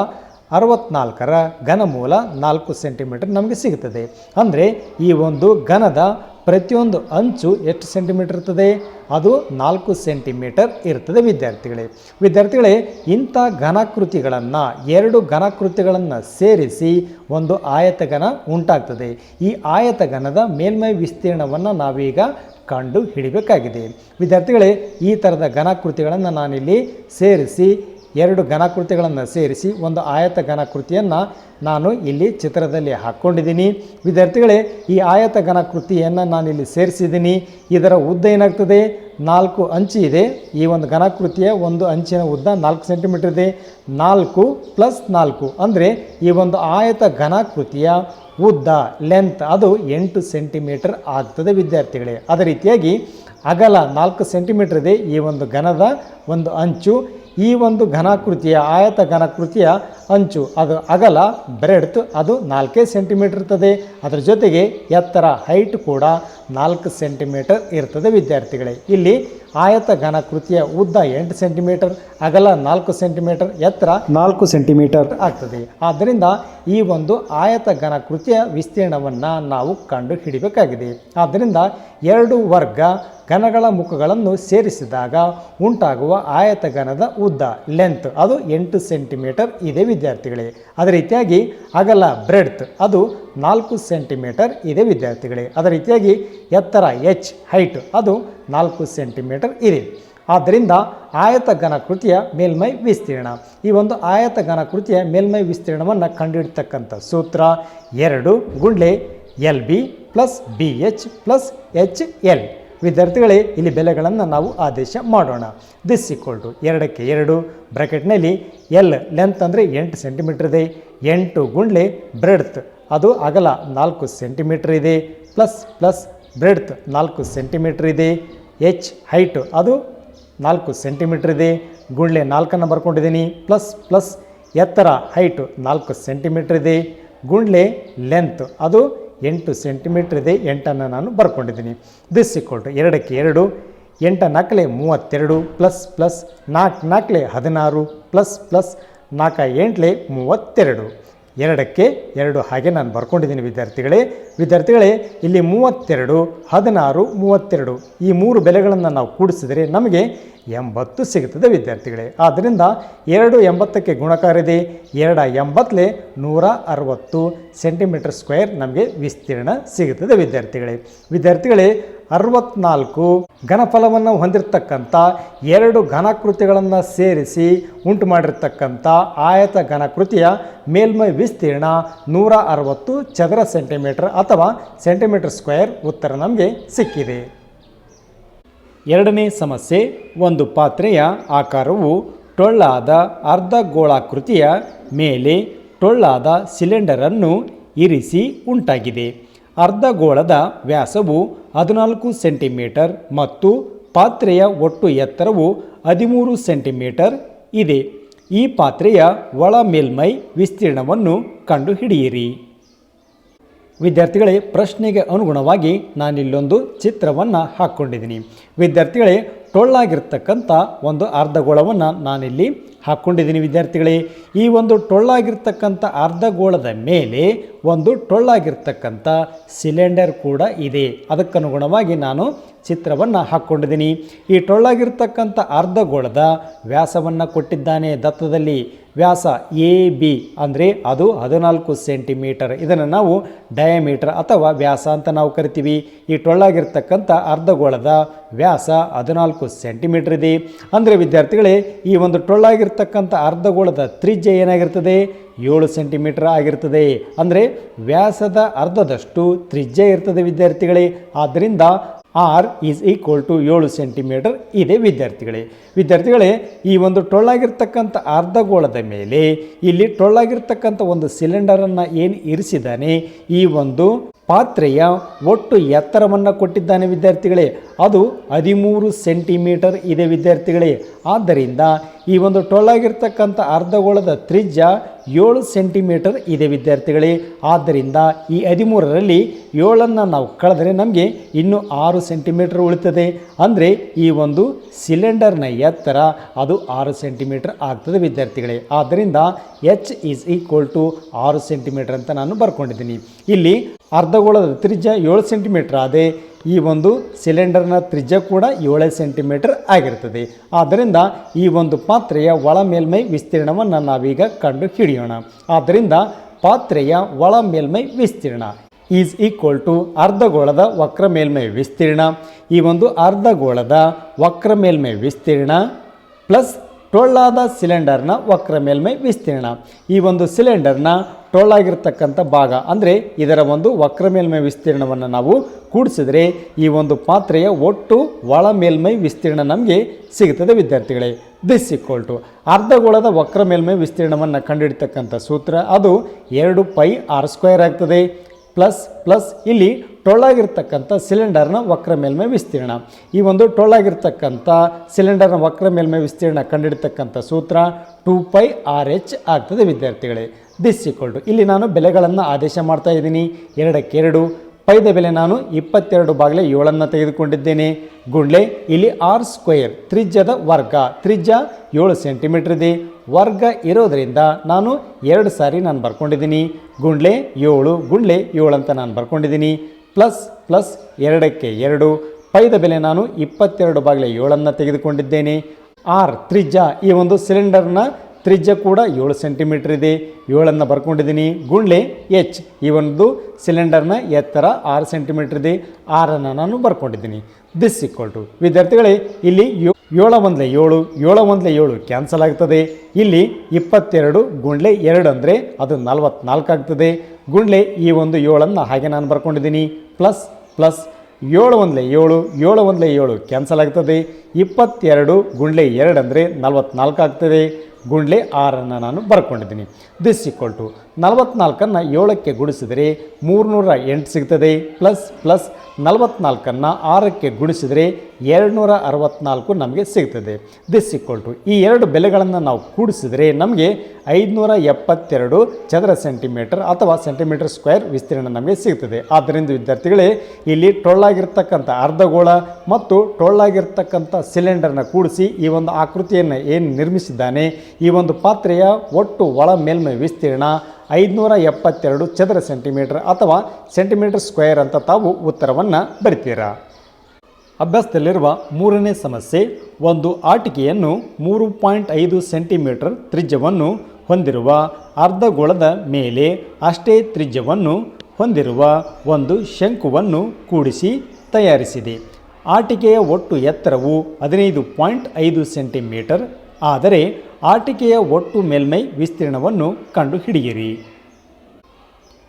ಅರವತ್ನಾಲ್ಕರ ಘನಮೂಲ ನಾಲ್ಕು ಸೆಂಟಿಮೀಟರ್ ನಮಗೆ ಸಿಗುತ್ತದೆ. ಅಂದರೆ ಈ ಒಂದು ಘನದ ಪ್ರತಿಯೊಂದು ಅಂಚು ಎಷ್ಟು ಸೆಂಟಿಮೀಟರ್ ಇರ್ತದೆ? ಅದು ನಾಲ್ಕು ಸೆಂಟಿಮೀಟರ್ ಇರ್ತದೆ ವಿದ್ಯಾರ್ಥಿಗಳೇ. ವಿದ್ಯಾರ್ಥಿಗಳೇ, ಇಂಥ ಘನಕೃತಿಗಳನ್ನು, ಎರಡು ಘನಕೃತಿಗಳನ್ನು ಸೇರಿಸಿ ಒಂದು ಆಯತಘನ ಉಂಟಾಗ್ತದೆ. ಈ ಆಯತಘನದ ಮೇಲ್ಮೈ ವಿಸ್ತೀರ್ಣವನ್ನು ನಾವೀಗ ಕಂಡು ಹಿಡಿಬೇಕಾಗಿದೆ ವಿದ್ಯಾರ್ಥಿಗಳೇ, ಈ ಥರದ ಘನಾಕೃತಿಗಳನ್ನು ನಾನಿಲ್ಲಿ ಸೇರಿಸಿ ಎರಡು ಘನಕೃತಿಗಳನ್ನು ಸೇರಿಸಿ ಒಂದು ಆಯತ ಘನಕೃತಿಯನ್ನು ನಾನು ಇಲ್ಲಿ ಚಿತ್ರದಲ್ಲಿ ಹಾಕ್ಕೊಂಡಿದ್ದೀನಿ. ವಿದ್ಯಾರ್ಥಿಗಳೇ, ಈ ಆಯತ ನಾನು ನಾನಿಲ್ಲಿ ಸೇರಿಸಿದ್ದೀನಿ. ಇದರ ಉದ್ದ ಏನಾಗ್ತದೆ? ನಾಲ್ಕು ಅಂಚು ಇದೆ. ಈ ಒಂದು ಘನಕೃತಿಯ ಒಂದು ಅಂಚಿನ ಉದ್ದ ನಾಲ್ಕು ಸೆಂಟಿಮೀಟರ್ ಇದೆ. ನಾಲ್ಕು ಪ್ಲಸ್ ನಾಲ್ಕು ಅಂದರೆ ಈ ಒಂದು ಆಯತ ಘನಾಕೃತಿಯ ಉದ್ದ ಲೆಂತ್ ಅದು ಎಂಟು ಸೆಂಟಿಮೀಟರ್ ಆಗ್ತದೆ ವಿದ್ಯಾರ್ಥಿಗಳೇ. ಅದೇ ರೀತಿಯಾಗಿ ಅಗಲ ನಾಲ್ಕು ಸೆಂಟಿಮೀಟರ್ ಇದೆ. ಈ ಒಂದು ಘನದ ಒಂದು ಅಂಚು ಈ ಒಂದು ಘನಾಕೃತಿಯ, ಆಯತ ಘನಾಕೃತಿಯ ಅಂಚು. ಅದು ಅಗಲ ಬ್ರೆಡ್ತ್ ಅದು ನಾಲ್ಕೇ ಸೆಂಟಿಮೀಟರ್ ಇರ್ತದೆ. ಅದರ ಜೊತೆಗೆ ಎತ್ತರ ಹೈಟ್ ಕೂಡ ನಾಲ್ಕು ಸೆಂಟಿಮೀಟರ್ ಇರ್ತದೆ ವಿದ್ಯಾರ್ಥಿಗಳೇ. ಇಲ್ಲಿ ಆಯತ ಘನಕೃತಿಯ ಉದ್ದ ಎಂಟು ಸೆಂಟಿಮೀಟರ್ ಅಗಲ ನಾಲ್ಕು ಸೆಂಟಿಮೀಟರ್ ಎತ್ತರ ನಾಲ್ಕು ಸೆಂಟಿಮೀಟರ್. ಆಗ್ತದೆ. ಆದ್ದರಿಂದ ಈ ಒಂದು ಆಯತ ಘನಕೃತಿಯ ವಿಸ್ತೀರ್ಣವನ್ನು ನಾವು ಕಂಡು ಹಿಡಿಬೇಕಾಗಿದೆ ಆದ್ದರಿಂದ ಎರಡು ವರ್ಗ ಘನಗಳ ಮುಖಗಳನ್ನು ಸೇರಿಸಿದಾಗ ಉಂಟಾಗುವ ಆಯತ ಘನದ ಉದ್ದ ಲೆಂತ್ ಅದು ಎಂಟು ಸೆಂಟಿಮೀಟರ್ ಇದೆ ವಿದ್ಯಾರ್ಥಿಗಳೇ. ಅದೇ ರೀತಿಯಾಗಿ ಅಗಲ ಬ್ರೆಡ್ತ್ ಅದು ನಾಲ್ಕು ಸೆಂಟಿಮೀಟರ್ ಇದೆ ವಿದ್ಯಾರ್ಥಿಗಳೇ. ಅದೇ ರೀತಿಯಾಗಿ ಎತ್ತರ ಎಚ್ ಹೈಟ್ ಅದು ನಾಲ್ಕು ಸೆಂಟಿಮೀಟರ್ ಇದೆ. ಆದ್ದರಿಂದ ಆಯತ ಘನಕೃತಿಯ ಮೇಲ್ಮೈ ವಿಸ್ತೀರ್ಣ. ಈ ಒಂದು ಆಯತ ಘನಕೃತಿಯ ಮೇಲ್ಮೈ ವಿಸ್ತೀರ್ಣವನ್ನು ಕಂಡುಹಿಡ್ತಕ್ಕಂಥ ಸೂತ್ರ ಎರಡು ಗುಂಡ್ಲೆ L B plus B H plus H L. ವಿದ್ಯಾರ್ಥಿಗಳೇ, ಇಲ್ಲಿ ಬೆಲೆಗಳನ್ನು ನಾವು ಆದೇಶ ಮಾಡೋಣ. ದಿಸ್ ಈಕ್ವಲ್ ಟು ಎರಡಕ್ಕೆ ಎರಡು ಬ್ರ್ಯಾಕೆಟ್ನಲ್ಲಿ ಎಲ್ ಲೆಂತ್ ಅಂದರೆ ಎಂಟು ಸೆಂಟಿಮೀಟರ್ ಇದೆ. ಎಂಟು ಗುಂಡ್ಲೆ ಬ್ರೆಡ್ತ್ ಅದು ಅಗಲ ನಾಲ್ಕು ಸೆಂಟಿಮೀಟ್ರ್ ಇದೆ ಪ್ಲಸ್ ಪ್ಲಸ್ ಬ್ರೆಡ್ತ್ ನಾಲ್ಕು ಸೆಂಟಿಮೀಟ್ರ್ ಇದೆ ಎಚ್ ಹೈಟ್ ಅದು ನಾಲ್ಕು ಸೆಂಟಿಮೀಟ್ರ್ ಇದೆ ಗುಂಡ್ಲೆ ನಾಲ್ಕನ್ನು ಬರ್ಕೊಂಡಿದ್ದೀನಿ ಪ್ಲಸ್ ಪ್ಲಸ್ ಎತ್ತರ ಹೈಟು ನಾಲ್ಕು ಸೆಂಟಿಮೀಟ್ರ್ ಇದೆ ಗುಂಡ್ಲೆ ಲೆಂತ್ ಅದು ಎಂಟು ಸೆಂಟಿಮೀಟ್ರ್ ಇದೆ, ಎಂಟನ್ನು ನಾನು ಬರ್ಕೊಂಡಿದ್ದೀನಿ. ದಿಸ್ ಇಕ್ವಲ್ ಟು ಎರಡಕ್ಕೆ ಎರಡು, ಎಂಟ ನಾಲ್ಕಲೆ ಮೂವತ್ತೆರಡು ಪ್ಲಸ್ ಪ್ಲಸ್ ನಾಲ್ಕು ನಾಲ್ಕಲೆ ಹದಿನಾರು ಪ್ಲಸ್ ಪ್ಲಸ್ ನಾಲ್ಕು ಎಂಟ್ಲೆ ಮೂವತ್ತೆರಡು. ಎರಡಕ್ಕೆ ಎರಡು ಹಾಗೆ ನಾನು ಬರ್ಕೊಂಡಿದ್ದೀನಿ ವಿದ್ಯಾರ್ಥಿಗಳೇ. ವಿದ್ಯಾರ್ಥಿಗಳೇ, ಇಲ್ಲಿ ಮೂವತ್ತೆರಡು, ಹದಿನಾರು, ಮೂವತ್ತೆರಡು, ಈ ಮೂರು ಬೆಲೆಗಳನ್ನು ನಾವು ಕೂಡಿಸಿದರೆ ನಮಗೆ ಎಂಬತ್ತು ಸಿಗುತ್ತದೆ ವಿದ್ಯಾರ್ಥಿಗಳೇ. ಆದ್ದರಿಂದ ಎರಡು ಎಂಬತ್ತಕ್ಕೆ ಗುಣಕಾರ ಇದೆ. ಎರಡ ಎಂಬತ್ತಲೆ ನೂರ ಅರವತ್ತು ಸೆಂಟಿಮೀಟರ್ ಸ್ಕ್ವೇರ್ ನಮಗೆ ವಿಸ್ತೀರ್ಣ ಸಿಗುತ್ತದೆ ವಿದ್ಯಾರ್ಥಿಗಳೇ. ವಿದ್ಯಾರ್ಥಿಗಳೇ ಅರವತ್ನಾಲ್ಕು ಘನಫಲವನ್ನು ಹೊಂದಿರತಕ್ಕಂಥ ಎರಡು ಘನಕೃತಿಗಳನ್ನು ಸೇರಿಸಿ ಉಂಟು ಮಾಡಿರ್ತಕ್ಕಂಥ ಆಯತ ಘನಕೃತಿಯ ಮೇಲ್ಮೈ ವಿಸ್ತೀರ್ಣ ನೂರ ಅರವತ್ತು ಚದರ ಸೆಂಟಿಮೀಟರ್ ಅಥವಾ ಸೆಂಟಿಮೀಟರ್ ಸ್ಕ್ವೇರ್ ಉತ್ತರ ನಮಗೆ ಸಿಕ್ಕಿದೆ. ಎರಡನೇ ಸಮಸ್ಯೆ, ಒಂದು ಪಾತ್ರೆಯ ಆಕಾರವು ಟೊಳ್ಳಾದ ಅರ್ಧ ಗೋಳಾಕೃತಿಯ ಮೇಲೆ ಟೊಳ್ಳಾದ ಸಿಲಿಂಡರನ್ನು ಇರಿಸಿ ಉಂಟಾಗಿದೆ. ಅರ್ಧಗೋಳದ ವ್ಯಾಸವು ಹದಿನಾಲ್ಕು ಸೆಂಟಿಮೀಟರ್ ಮತ್ತು ಪಾತ್ರೆಯ ಒಟ್ಟು ಎತ್ತರವು ಹದಿಮೂರು ಸೆಂಟಿಮೀಟರ್ ಇದೆ. ಈ ಪಾತ್ರೆಯ ಒಳ ಮೇಲ್ಮೈ ವಿಸ್ತೀರ್ಣವನ್ನು ಕಂಡುಹಿಡಿಯಿರಿ. ವಿದ್ಯಾರ್ಥಿಗಳೇ, ಪ್ರಶ್ನೆಗೆ ಅನುಗುಣವಾಗಿ ನಾನಿಲ್ಲೊಂದು ಚಿತ್ರವನ್ನು ಹಾಕ್ಕೊಂಡಿದ್ದೀನಿ. ವಿದ್ಯಾರ್ಥಿಗಳೇ, ಟೊಳ್ಳಾಗಿರ್ತಕ್ಕಂಥ ಒಂದು ಅರ್ಧಗೋಳವನ್ನು ನಾನಿಲ್ಲಿ ಹಾಕ್ಕೊಂಡಿದ್ದೀನಿ ವಿದ್ಯಾರ್ಥಿಗಳೇ. ಈ ಒಂದು ಟೊಳ್ಳಾಗಿರ್ತಕ್ಕಂಥ ಅರ್ಧಗೋಳದ ಮೇಲೆ ಒಂದು ಟೊಳ್ಳಾಗಿರ್ತಕ್ಕಂಥ ಸಿಲಿಂಡರ್ ಕೂಡ ಇದೆ. ಅದಕ್ಕನುಗುಣವಾಗಿ ನಾನು ಚಿತ್ರವನ್ನು ಹಾಕ್ಕೊಂಡಿದ್ದೀನಿ ಈ ಟೊಳ್ಳಾಗಿರ್ತಕ್ಕಂಥ ಅರ್ಧಗೋಳದ ವ್ಯಾಸವನ್ನು ಕೊಟ್ಟಿದ್ದಾನೆ ದತ್ತದಲ್ಲಿ. ವ್ಯಾಸ ಎ, ಬಿ ಅಂದರೆ ಅದು ಹದಿನಾಲ್ಕು ಸೆಂಟಿಮೀಟರ್. ಇದನ್ನು ನಾವು ಡಯಾಮೀಟರ್ ಅಥವಾ ವ್ಯಾಸ ಅಂತ ನಾವು ಕರಿತೀವಿ. ಈ ಟೊಳ್ಳಾಗಿರ್ತಕ್ಕಂಥ ಅರ್ಧಗೋಳದ ವ್ಯಾಸ ಹದಿನಾಲ್ಕು ಸೆಂಟಿಮೀಟರ್ ಇದೆ. ಅಂದರೆ ವಿದ್ಯಾರ್ಥಿಗಳೇ, ಈ ಒಂದು ಟೊಳ್ಳಾಗಿರ್ತಕ್ಕಂಥ ಅರ್ಧಗೋಳದ ತ್ರಿಜ್ಯ ಏನಾಗಿರ್ತದೆ? ಏಳು ಸೆಂಟಿಮೀಟರ್ ಆಗಿರ್ತದೆ. ಅಂದರೆ ವ್ಯಾಸದ ಅರ್ಧದಷ್ಟು ತ್ರಿಜ್ಯ ಇರ್ತದೆ ವಿದ್ಯಾರ್ಥಿಗಳೇ. ಆದ್ದರಿಂದ ಆರ್ ಈಸ್ ಈಕ್ವಲ್ ಟು ಏಳು ಸೆಂಟಿಮೀಟರ್ ಇದೆ ವಿದ್ಯಾರ್ಥಿಗಳೇ. ವಿದ್ಯಾರ್ಥಿಗಳೇ, ಈ ಒಂದು ಟೊಳ್ಳಾಗಿರ್ತಕ್ಕಂಥ ಅರ್ಧಗೋಳದ ಮೇಲೆ ಇಲ್ಲಿ ಟೊಳ್ಳಾಗಿರ್ತಕ್ಕಂಥ ಒಂದು ಸಿಲಿಂಡರನ್ನು ಏನು ಇರಿಸಿದ್ದಾನೆ? ಈ ಒಂದು ಪಾತ್ರೆಯ ಒಟ್ಟು ಎತ್ತರವನ್ನು ಕೊಟ್ಟಿದ್ದಾನೆ ವಿದ್ಯಾರ್ಥಿಗಳೇ. ಅದು ಹದಿಮೂರು ಸೆಂಟಿಮೀಟರ್ ಇದೆ ವಿದ್ಯಾರ್ಥಿಗಳೇ. ಆದ್ದರಿಂದ ಈ ಒಂದು ಟೊಳ್ಳಾಗಿರ್ತಕ್ಕಂಥ ಅರ್ಧಗೋಳದ ತ್ರಿಜ್ಯ ಏಳು ಸೆಂಟಿಮೀಟರ್ ಇದೆ ವಿದ್ಯಾರ್ಥಿಗಳೇ. ಆದ್ದರಿಂದ ಈ ಹದಿಮೂರರಲ್ಲಿ ಏಳನ್ನು ನಾವು ಕಳೆದರೆ ನಮಗೆ ಇನ್ನೂ ಆರು ಸೆಂಟಿಮೀಟರ್ ಉಳಿತದೆ. ಅಂದರೆ ಈ ಒಂದು ಸಿಲಿಂಡರ್ನ ಎತ್ತರ ಅದು ಆರು ಸೆಂಟಿಮೀಟರ್ ಆಗ್ತದೆ ವಿದ್ಯಾರ್ಥಿಗಳೇ. ಆದ್ದರಿಂದ ಎಚ್ ಈಸ್ ಈಕ್ವಲ್ ಟು ಆರು ಸೆಂಟಿಮೀಟರ್ ಅಂತ ನಾನು ಬರ್ಕೊಂಡಿದ್ದೀನಿ. ಇಲ್ಲಿ ಅರ್ಧಗೋಳದ ತ್ರಿಜ್ಯ ಏಳು ಸೆಂಟಿಮೀಟರ್ ಆದರೆ ಈ ಒಂದು ಸಿಲಿಂಡರ್ನ ತ್ರಿಜ್ಯ ಕೂಡ ಏಳು ಸೆಂಟಿಮೀಟರ್ ಆಗಿರ್ತದೆ. ಆದ್ದರಿಂದ ಈ ಒಂದು ಪಾತ್ರೆಯ ಒಳ ಮೇಲ್ಮೈ ವಿಸ್ತೀರ್ಣವನ್ನು ನಾವೀಗ ಕಂಡು ಹಿಡಿಯೋಣ. ಆದ್ದರಿಂದ ಪಾತ್ರೆಯ ಒಳ ಮೇಲ್ಮೈ ವಿಸ್ತೀರ್ಣ ಈಸ್ ಈಕ್ವಲ್ ಟು ಅರ್ಧಗೋಳದ ವಕ್ರ ಮೇಲ್ಮೈ ವಿಸ್ತೀರ್ಣ. ಈ ಒಂದು ಅರ್ಧಗೋಳದ ವಕ್ರ ಮೇಲ್ಮೈ ವಿಸ್ತೀರ್ಣ ಪ್ಲಸ್ ಟೊಳ್ಳಾದ ಸಿಲಿಂಡರ್ನ ವಕ್ರ ಮೇಲ್ಮೈ ವಿಸ್ತೀರ್ಣ. ಈ ಒಂದು ಸಿಲಿಂಡರ್ನ ಟೊಳ್ಳಾಗಿರ್ತಕ್ಕಂಥ ಭಾಗ. ಅಂದರೆ ಇದರ ಒಂದು ವಕ್ರ ಮೇಲ್ಮೈ ವಿಸ್ತೀರ್ಣವನ್ನು ನಾವು ಕೂಡಿಸಿದರೆ ಈ ಒಂದು ಪಾತ್ರೆಯ ಒಟ್ಟು ಒಳ ಮೇಲ್ಮೈ ವಿಸ್ತೀರ್ಣ ನಮಗೆ ಸಿಗುತ್ತದೆ ವಿದ್ಯಾರ್ಥಿಗಳೇ. ದಿಸ್ ಈಕ್ವಲ್ ಟು ಅರ್ಧಗೋಳದ ವಕ್ರ ಮೇಲ್ಮೈ ವಿಸ್ತೀರ್ಣವನ್ನು ಕಂಡುಹಿಡಿತಕ್ಕಂಥ ಸೂತ್ರ ಅದು ಎರಡು ಪೈ ಆರ್ ಸ್ಕ್ವೇರ್ ಆಗ್ತದೆ. ಪ್ಲಸ್ ಪ್ಲಸ್ ಇಲ್ಲಿ ಟೊಳ್ಳಾಗಿರ್ತಕ್ಕಂಥ ಸಿಲಿಂಡರ್ನ ವಕ್ರ ಮೇಲ್ಮೈ ವಿಸ್ತೀರ್ಣ. ಈ ಒಂದು ಟೊಳ್ಳಾಗಿರ್ತಕ್ಕಂಥ ಸಿಲಿಂಡರ್ನ ವಕ್ರ ಮೇಲ್ಮೈ ವಿಸ್ತೀರ್ಣ ಕಂಡಿಡ್ತಕ್ಕಂಥ ಸೂತ್ರ ಟೂ ಪೈ ಆರ್ ಎಚ್ ಆಗ್ತದೆ ವಿದ್ಯಾರ್ಥಿಗಳೇ. ದಿಸ್ ಈಕ್ವಲ್ ಟು ಇಲ್ಲಿ ನಾನು ಬೆಲೆಗಳನ್ನು ಆದೇಶ ಮಾಡ್ತಾ ಇದ್ದೀನಿ. ಎರಡಕ್ಕೆ ಎರಡು ಪೈದ ಬೆಲೆ ನಾನು ಇಪ್ಪತ್ತೆರಡು ಬಾಗಿಲೆ ಏಳನ್ನು ತೆಗೆದುಕೊಂಡಿದ್ದೇನೆ. ಗುಂಡ್ಲೆ, ಇಲ್ಲಿ ಆರ್ ಸ್ಕ್ವೇರ್ ತ್ರಿಜ್ಯದ ವರ್ಗ. ತ್ರಿಜ್ಯ ಏಳು ಸೆಂಟಿಮೀಟ್ರ್ ಇದೆ. ವರ್ಗ ಇರೋದರಿಂದ ನಾನು ಎರಡು ಸಾರಿ ನಾನು ಬರ್ಕೊಂಡಿದ್ದೀನಿ. ಗುಂಡ್ಲೆ, ಏಳು. ಗುಂಡ್ಲೆ, ಏಳು ಅಂತ ನಾನು ಬರ್ಕೊಂಡಿದ್ದೀನಿ. ಪ್ಲಸ್ ಪ್ಲಸ್ ಎರಡಕ್ಕೆ ಎರಡು. ಪೈದ ಬೆಲೆ ನಾನು ಇಪ್ಪತ್ತೆರಡು ಬಾಗಿಲೆ ಏಳನ್ನು ತೆಗೆದುಕೊಂಡಿದ್ದೇನೆ. ಆರ್ ತ್ರಿಜ್ಯ ಈ ಒಂದು ಸಿಲಿಂಡರ್ನ ತ್ರಿಜ್ಯ ಕೂಡ ಏಳು ಸೆಂಟಿಮೀಟರ್ ಇದೆ. ಏಳನ್ನು ಬರ್ಕೊಂಡಿದ್ದೀನಿ. ಗುಂಡ್ಲೆ ಎಚ್. ಈ ಒಂದು ಸಿಲಿಂಡರ್ನ ಎತ್ತರ ಆರು ಸೆಂಟಿಮೀಟರ್ ಇದೆ. ಆರನ್ನು ನಾನು ಬರ್ಕೊಂಡಿದ್ದೀನಿ. ದಿಸ್ ಈಕ್ವಲ್ ಟು ವಿದ್ಯಾರ್ಥಿಗಳೇ, ಇಲ್ಲಿ ಏಳ ಒಂದಲೆ ಏಳು, ಏಳ ಒಂದಲೆ ಏಳು ಕ್ಯಾನ್ಸಲ್ ಆಗ್ತದೆ. ಇಲ್ಲಿ ಇಪ್ಪತ್ತೆರಡು ಗುಂಡ್ಲೆ ಎರಡು ಅಂದರೆ ಅದು ನಲವತ್ನಾಲ್ಕು ಆಗ್ತದೆ. ಗುಂಡ್ಲೆ ಈ ಒಂದು ಏಳನ್ನು ಹಾಗೆ ನಾನು ಬರ್ಕೊಂಡಿದ್ದೀನಿ. ಪ್ಲಸ್ ಪ್ಲಸ್ ಏಳು ಒಂದ್ಲೆ ಏಳು ಏಳು ಒಂದ್ಲೆ ಏಳು ಕ್ಯಾನ್ಸಲ್ ಆಗ್ತದೆ. ಇಪ್ಪತ್ತೆರಡು ಗುಂಡ್ಲೆ ಎರಡು ಅಂದರೆ ನಲವತ್ನಾಲ್ಕು ಆಗ್ತದೆ. ಗುಂಡ್ಲೆ ಆರನ್ನು ನಾನು ಬರ್ಕೊಂಡಿದ್ದೀನಿ. ದಿಸ್ ಈಕ್ವಲ್ ಟು ನಲವತ್ನಾಲ್ಕನ್ನು ಏಳಕ್ಕೆ ಗುಣಿಸಿದರೆ ಮೂರುನೂರ ಎಂಟು ಸಿಗ್ತದೆ. ಪ್ಲಸ್ ಪ್ಲಸ್ ನಲವತ್ನಾಲ್ಕನ್ನು ಆರಕ್ಕೆ ಗುಣಿಸಿದರೆ ಎರಡುನೂರ ಅರವತ್ನಾಲ್ಕು ನಮಗೆ ಸಿಗ್ತದೆ. ದಿಸ್ ಈಕ್ವಲ್ ಟು ಈ ಎರಡು ಬೆಲೆಗಳನ್ನು ನಾವು ಕೂಡಿಸಿದರೆ ನಮಗೆ ಐದುನೂರ ಎಪ್ಪತ್ತೆರಡು ಚದರ ಸೆಂಟಿಮೀಟರ್ ಅಥವಾ ಸೆಂಟಿಮೀಟರ್ ಸ್ಕ್ವೇರ್ ವಿಸ್ತೀರ್ಣ ನಮಗೆ ಸಿಗ್ತದೆ. ಆದ್ದರಿಂದ ವಿದ್ಯಾರ್ಥಿಗಳೇ, ಇಲ್ಲಿ ಟೊಳ್ಳಾಗಿರ್ತಕ್ಕಂಥ ಅರ್ಧಗೋಳ ಮತ್ತು ಟೊಳ್ಳಾಗಿರ್ತಕ್ಕಂಥ ಸಿಲಿಂಡರ್ನ ಕೂಡಿಸಿ ಈ ಒಂದು ಆಕೃತಿಯನ್ನು ಏನು ನಿರ್ಮಿಸಿದ್ದಾನೆ? ಈ ಒಂದು ಪಾತ್ರೆಯ ಒಟ್ಟು ಒಳ ಮೇಲ್ಮೈ ವಿಸ್ತೀರ್ಣ ಐದುನೂರ ಎಪ್ಪತ್ತೆರಡು ಚದರ ಸೆಂಟಿಮೀಟರ್ ಅಥವಾ ಸೆಂಟಿಮೀಟರ್ ಸ್ಕ್ವೇರ್ ಅಂತ ತಾವು ಉತ್ತರವನ್ನು ಬರಿತೀರಾ? ಅಭ್ಯಾಸದಲ್ಲಿರುವ ಮೂರನೇ ಸಮಸ್ಯೆ, ಒಂದು ಆಟಿಕೆಯನ್ನು ಮೂರು ಪಾಯಿಂಟ್ ಐದು ಸೆಂಟಿಮೀಟರ್ ತ್ರಿಜ್ಯವನ್ನು ಹೊಂದಿರುವ ಅರ್ಧಗೋಳದ ಮೇಲೆ ಅಷ್ಟೇ ತ್ರಿಜ್ಯವನ್ನು ಹೊಂದಿರುವ ಒಂದು ಶಂಕುವನ್ನು ಕೂಡಿಸಿ ತಯಾರಿಸಿದೆ. ಆಟಿಕೆಯ ಒಟ್ಟು ಎತ್ತರವು ಹದಿನೈದು ಪಾಯಿಂಟ್ ಐದು ಸೆಂಟಿಮೀಟರ್, ಆದರೆ ಆಟಿಕೆಯ ಒಟ್ಟು ಮೇಲ್ಮೈ ವಿಸ್ತೀರ್ಣವನ್ನು ಕಂಡುಹಿಡಿಯಿರಿ.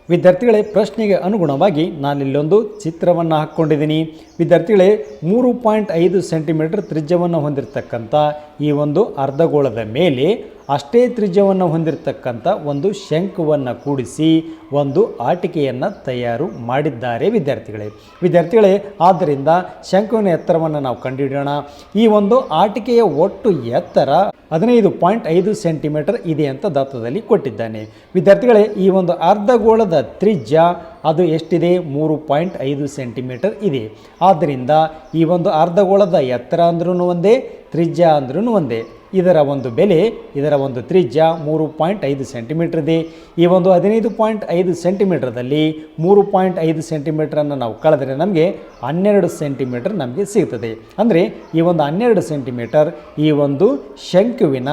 ವಿದ್ಯಾರ್ಥಿಗಳೇ ಪ್ರಶ್ನೆಗೆ ಅನುಗುಣವಾಗಿ ನಾನಿಲ್ಲೊಂದು ಚಿತ್ರವನ್ನು ಹಾಕ್ಕೊಂಡಿದ್ದೀನಿ. ವಿದ್ಯಾರ್ಥಿಗಳೇ ಮೂರು ಪಾಯಿಂಟ್ ಐದು ಸೆಂಟಿಮೀಟರ್ ತ್ರಿಜ್ಯವನ್ನು ಹೊಂದಿರತಕ್ಕಂಥ ಈ ಒಂದು ಅರ್ಧಗೋಳದ ಮೇಲೆ ಅಷ್ಟೇ ತ್ರಿಜ್ಯವನ್ನು ಹೊಂದಿರತಕ್ಕಂಥ ಒಂದು ಶಂಕುವನ್ನು ಕೂಡಿಸಿ ಒಂದು ಆಟಿಕೆಯನ್ನು ತಯಾರು ಮಾಡಿದ್ದಾರೆ ವಿದ್ಯಾರ್ಥಿಗಳೇ. ವಿದ್ಯಾರ್ಥಿಗಳೇ, ಆದ್ದರಿಂದ ಶಂಕುವಿನ ಎತ್ತರವನ್ನು ನಾವು ಕಂಡುಹಿಡಿಯೋಣ. ಈ ಒಂದು ಆಟಿಕೆಯ ಒಟ್ಟು ಎತ್ತರ ಹದಿನೈದು ಪಾಯಿಂಟ್ ಐದು ಸೆಂಟಿಮೀಟರ್ ಇದೆ ಅಂತ ದತ್ತದಲ್ಲಿ ಕೊಟ್ಟಿದ್ದಾನೆ. ವಿದ್ಯಾರ್ಥಿಗಳೇ, ಈ ಒಂದು ಅರ್ಧಗೋಳದ ತ್ರಿಜ್ಯ ಅದು ಎಷ್ಟಿದೆ? ಮೂರು ಪಾಯಿಂಟ್ ಐದು ಸೆಂಟಿಮೀಟರ್ ಇದೆ. ಆದ್ದರಿಂದ ಈ ಒಂದು ಅರ್ಧಗೋಳದ ಎತ್ತರ ಅಂದ್ರೂ ಒಂದೇ, ತ್ರಿಜ್ಯ ಅಂದ್ರೂ ಒಂದೇ. ಇದರ ಒಂದು ಬೆಲೆ, ಇದರ ಒಂದು ತ್ರಿಜ್ಯ ಮೂರು ಪಾಯಿಂಟ್ ಐದು ಸೆಂಟಿಮೀಟರ್ ಇದೆ. ಈ ಒಂದು ಹದಿನೈದು ಪಾಯಿಂಟ್ ಐದು ಸೆಂಟಿಮೀಟ್ರದಲ್ಲಿ ಮೂರು ಪಾಯಿಂಟ್ ಐದು ಸೆಂಟಿಮೀಟ್ರನ್ನು ನಾವು ಕಳೆದರೆ ನಮಗೆ ಹನ್ನೆರಡು ಸೆಂಟಿಮೀಟರ್ ನಮಗೆ ಸಿಗ್ತದೆ. ಅಂದರೆ ಈ ಒಂದು ಹನ್ನೆರಡು ಸೆಂಟಿಮೀಟರ್ ಈ ಒಂದು ಶಂಕುವಿನ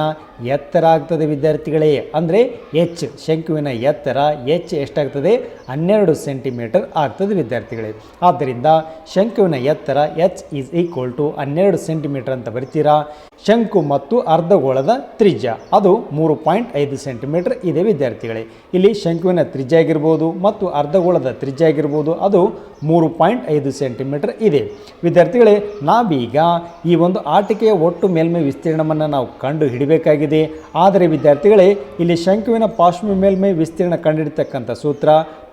ಎತ್ತರ ಆಗ್ತದೆ ವಿದ್ಯಾರ್ಥಿಗಳೇ. ಅಂದರೆ ಎಚ್, ಶಂಕುವಿನ ಎತ್ತರ, ಎಚ್ ಎಷ್ಟಾಗ್ತದೆ? ಹನ್ನೆರಡು ಸೆಂಟಿಮೀಟರ್ ಆಗ್ತದೆ ವಿದ್ಯಾರ್ಥಿಗಳೇ. ಆದ್ದರಿಂದ ಶಂಕುವಿನ ಎತ್ತರ ಎಚ್ ಈಸ್ ಈಕ್ವಲ್ ಟು ಹನ್ನೆರಡು ಸೆಂಟಿಮೀಟರ್ ಅಂತ ಬರ್ತೀರಾ? ಶಂಕು ಮತ್ತು ಅರ್ಧಗೋಳದ ತ್ರಿಜ್ಯ. ಅದು ಮೂರು ಪಾಯಿಂಟ್ ಐದು ಸೆಂಟಿಮೀಟರ್ ಇದೆ ವಿದ್ಯಾರ್ಥಿಗಳೇ. ಇಲ್ಲಿ ಶಂಕುವಿನ ತ್ರಿಜ್ಯ ಆಗಿರ್ಬೋದು ಮತ್ತು ಅರ್ಧಗೋಳದ ತ್ರಿಜ್ಯ ಆಗಿರ್ಬೋದು ಅದು ಮೂರು ಪಾಯಿಂಟ್ ಐದು ಸೆಂಟಿಮೀಟರ್ ಇದೆ. ವಿದ್ಯಾರ್ಥಿಗಳೇ, ನಾವೀಗ ಈ ಒಂದು ಆಟಿಕೆಯ ಒಟ್ಟು ಮೇಲ್ಮೈ ವಿಸ್ತೀರ್ಣವನ್ನು ನಾವು ಕಂಡು ಹಿಡಬೇಕಾಗಿದೆ ಆದರೆ ವಿದ್ಯಾರ್ಥಿಗಳೇ, ಇಲ್ಲಿ ಶಂಕುವಿನ ಪಾರ್ಶ್ವ ಮೇಲ್ಮೈ ವಿಸ್ತೀರ್ಣ ಕಂಡುಹಿಡಿತಕ್ಕಂಥ ಸೂತ್ರ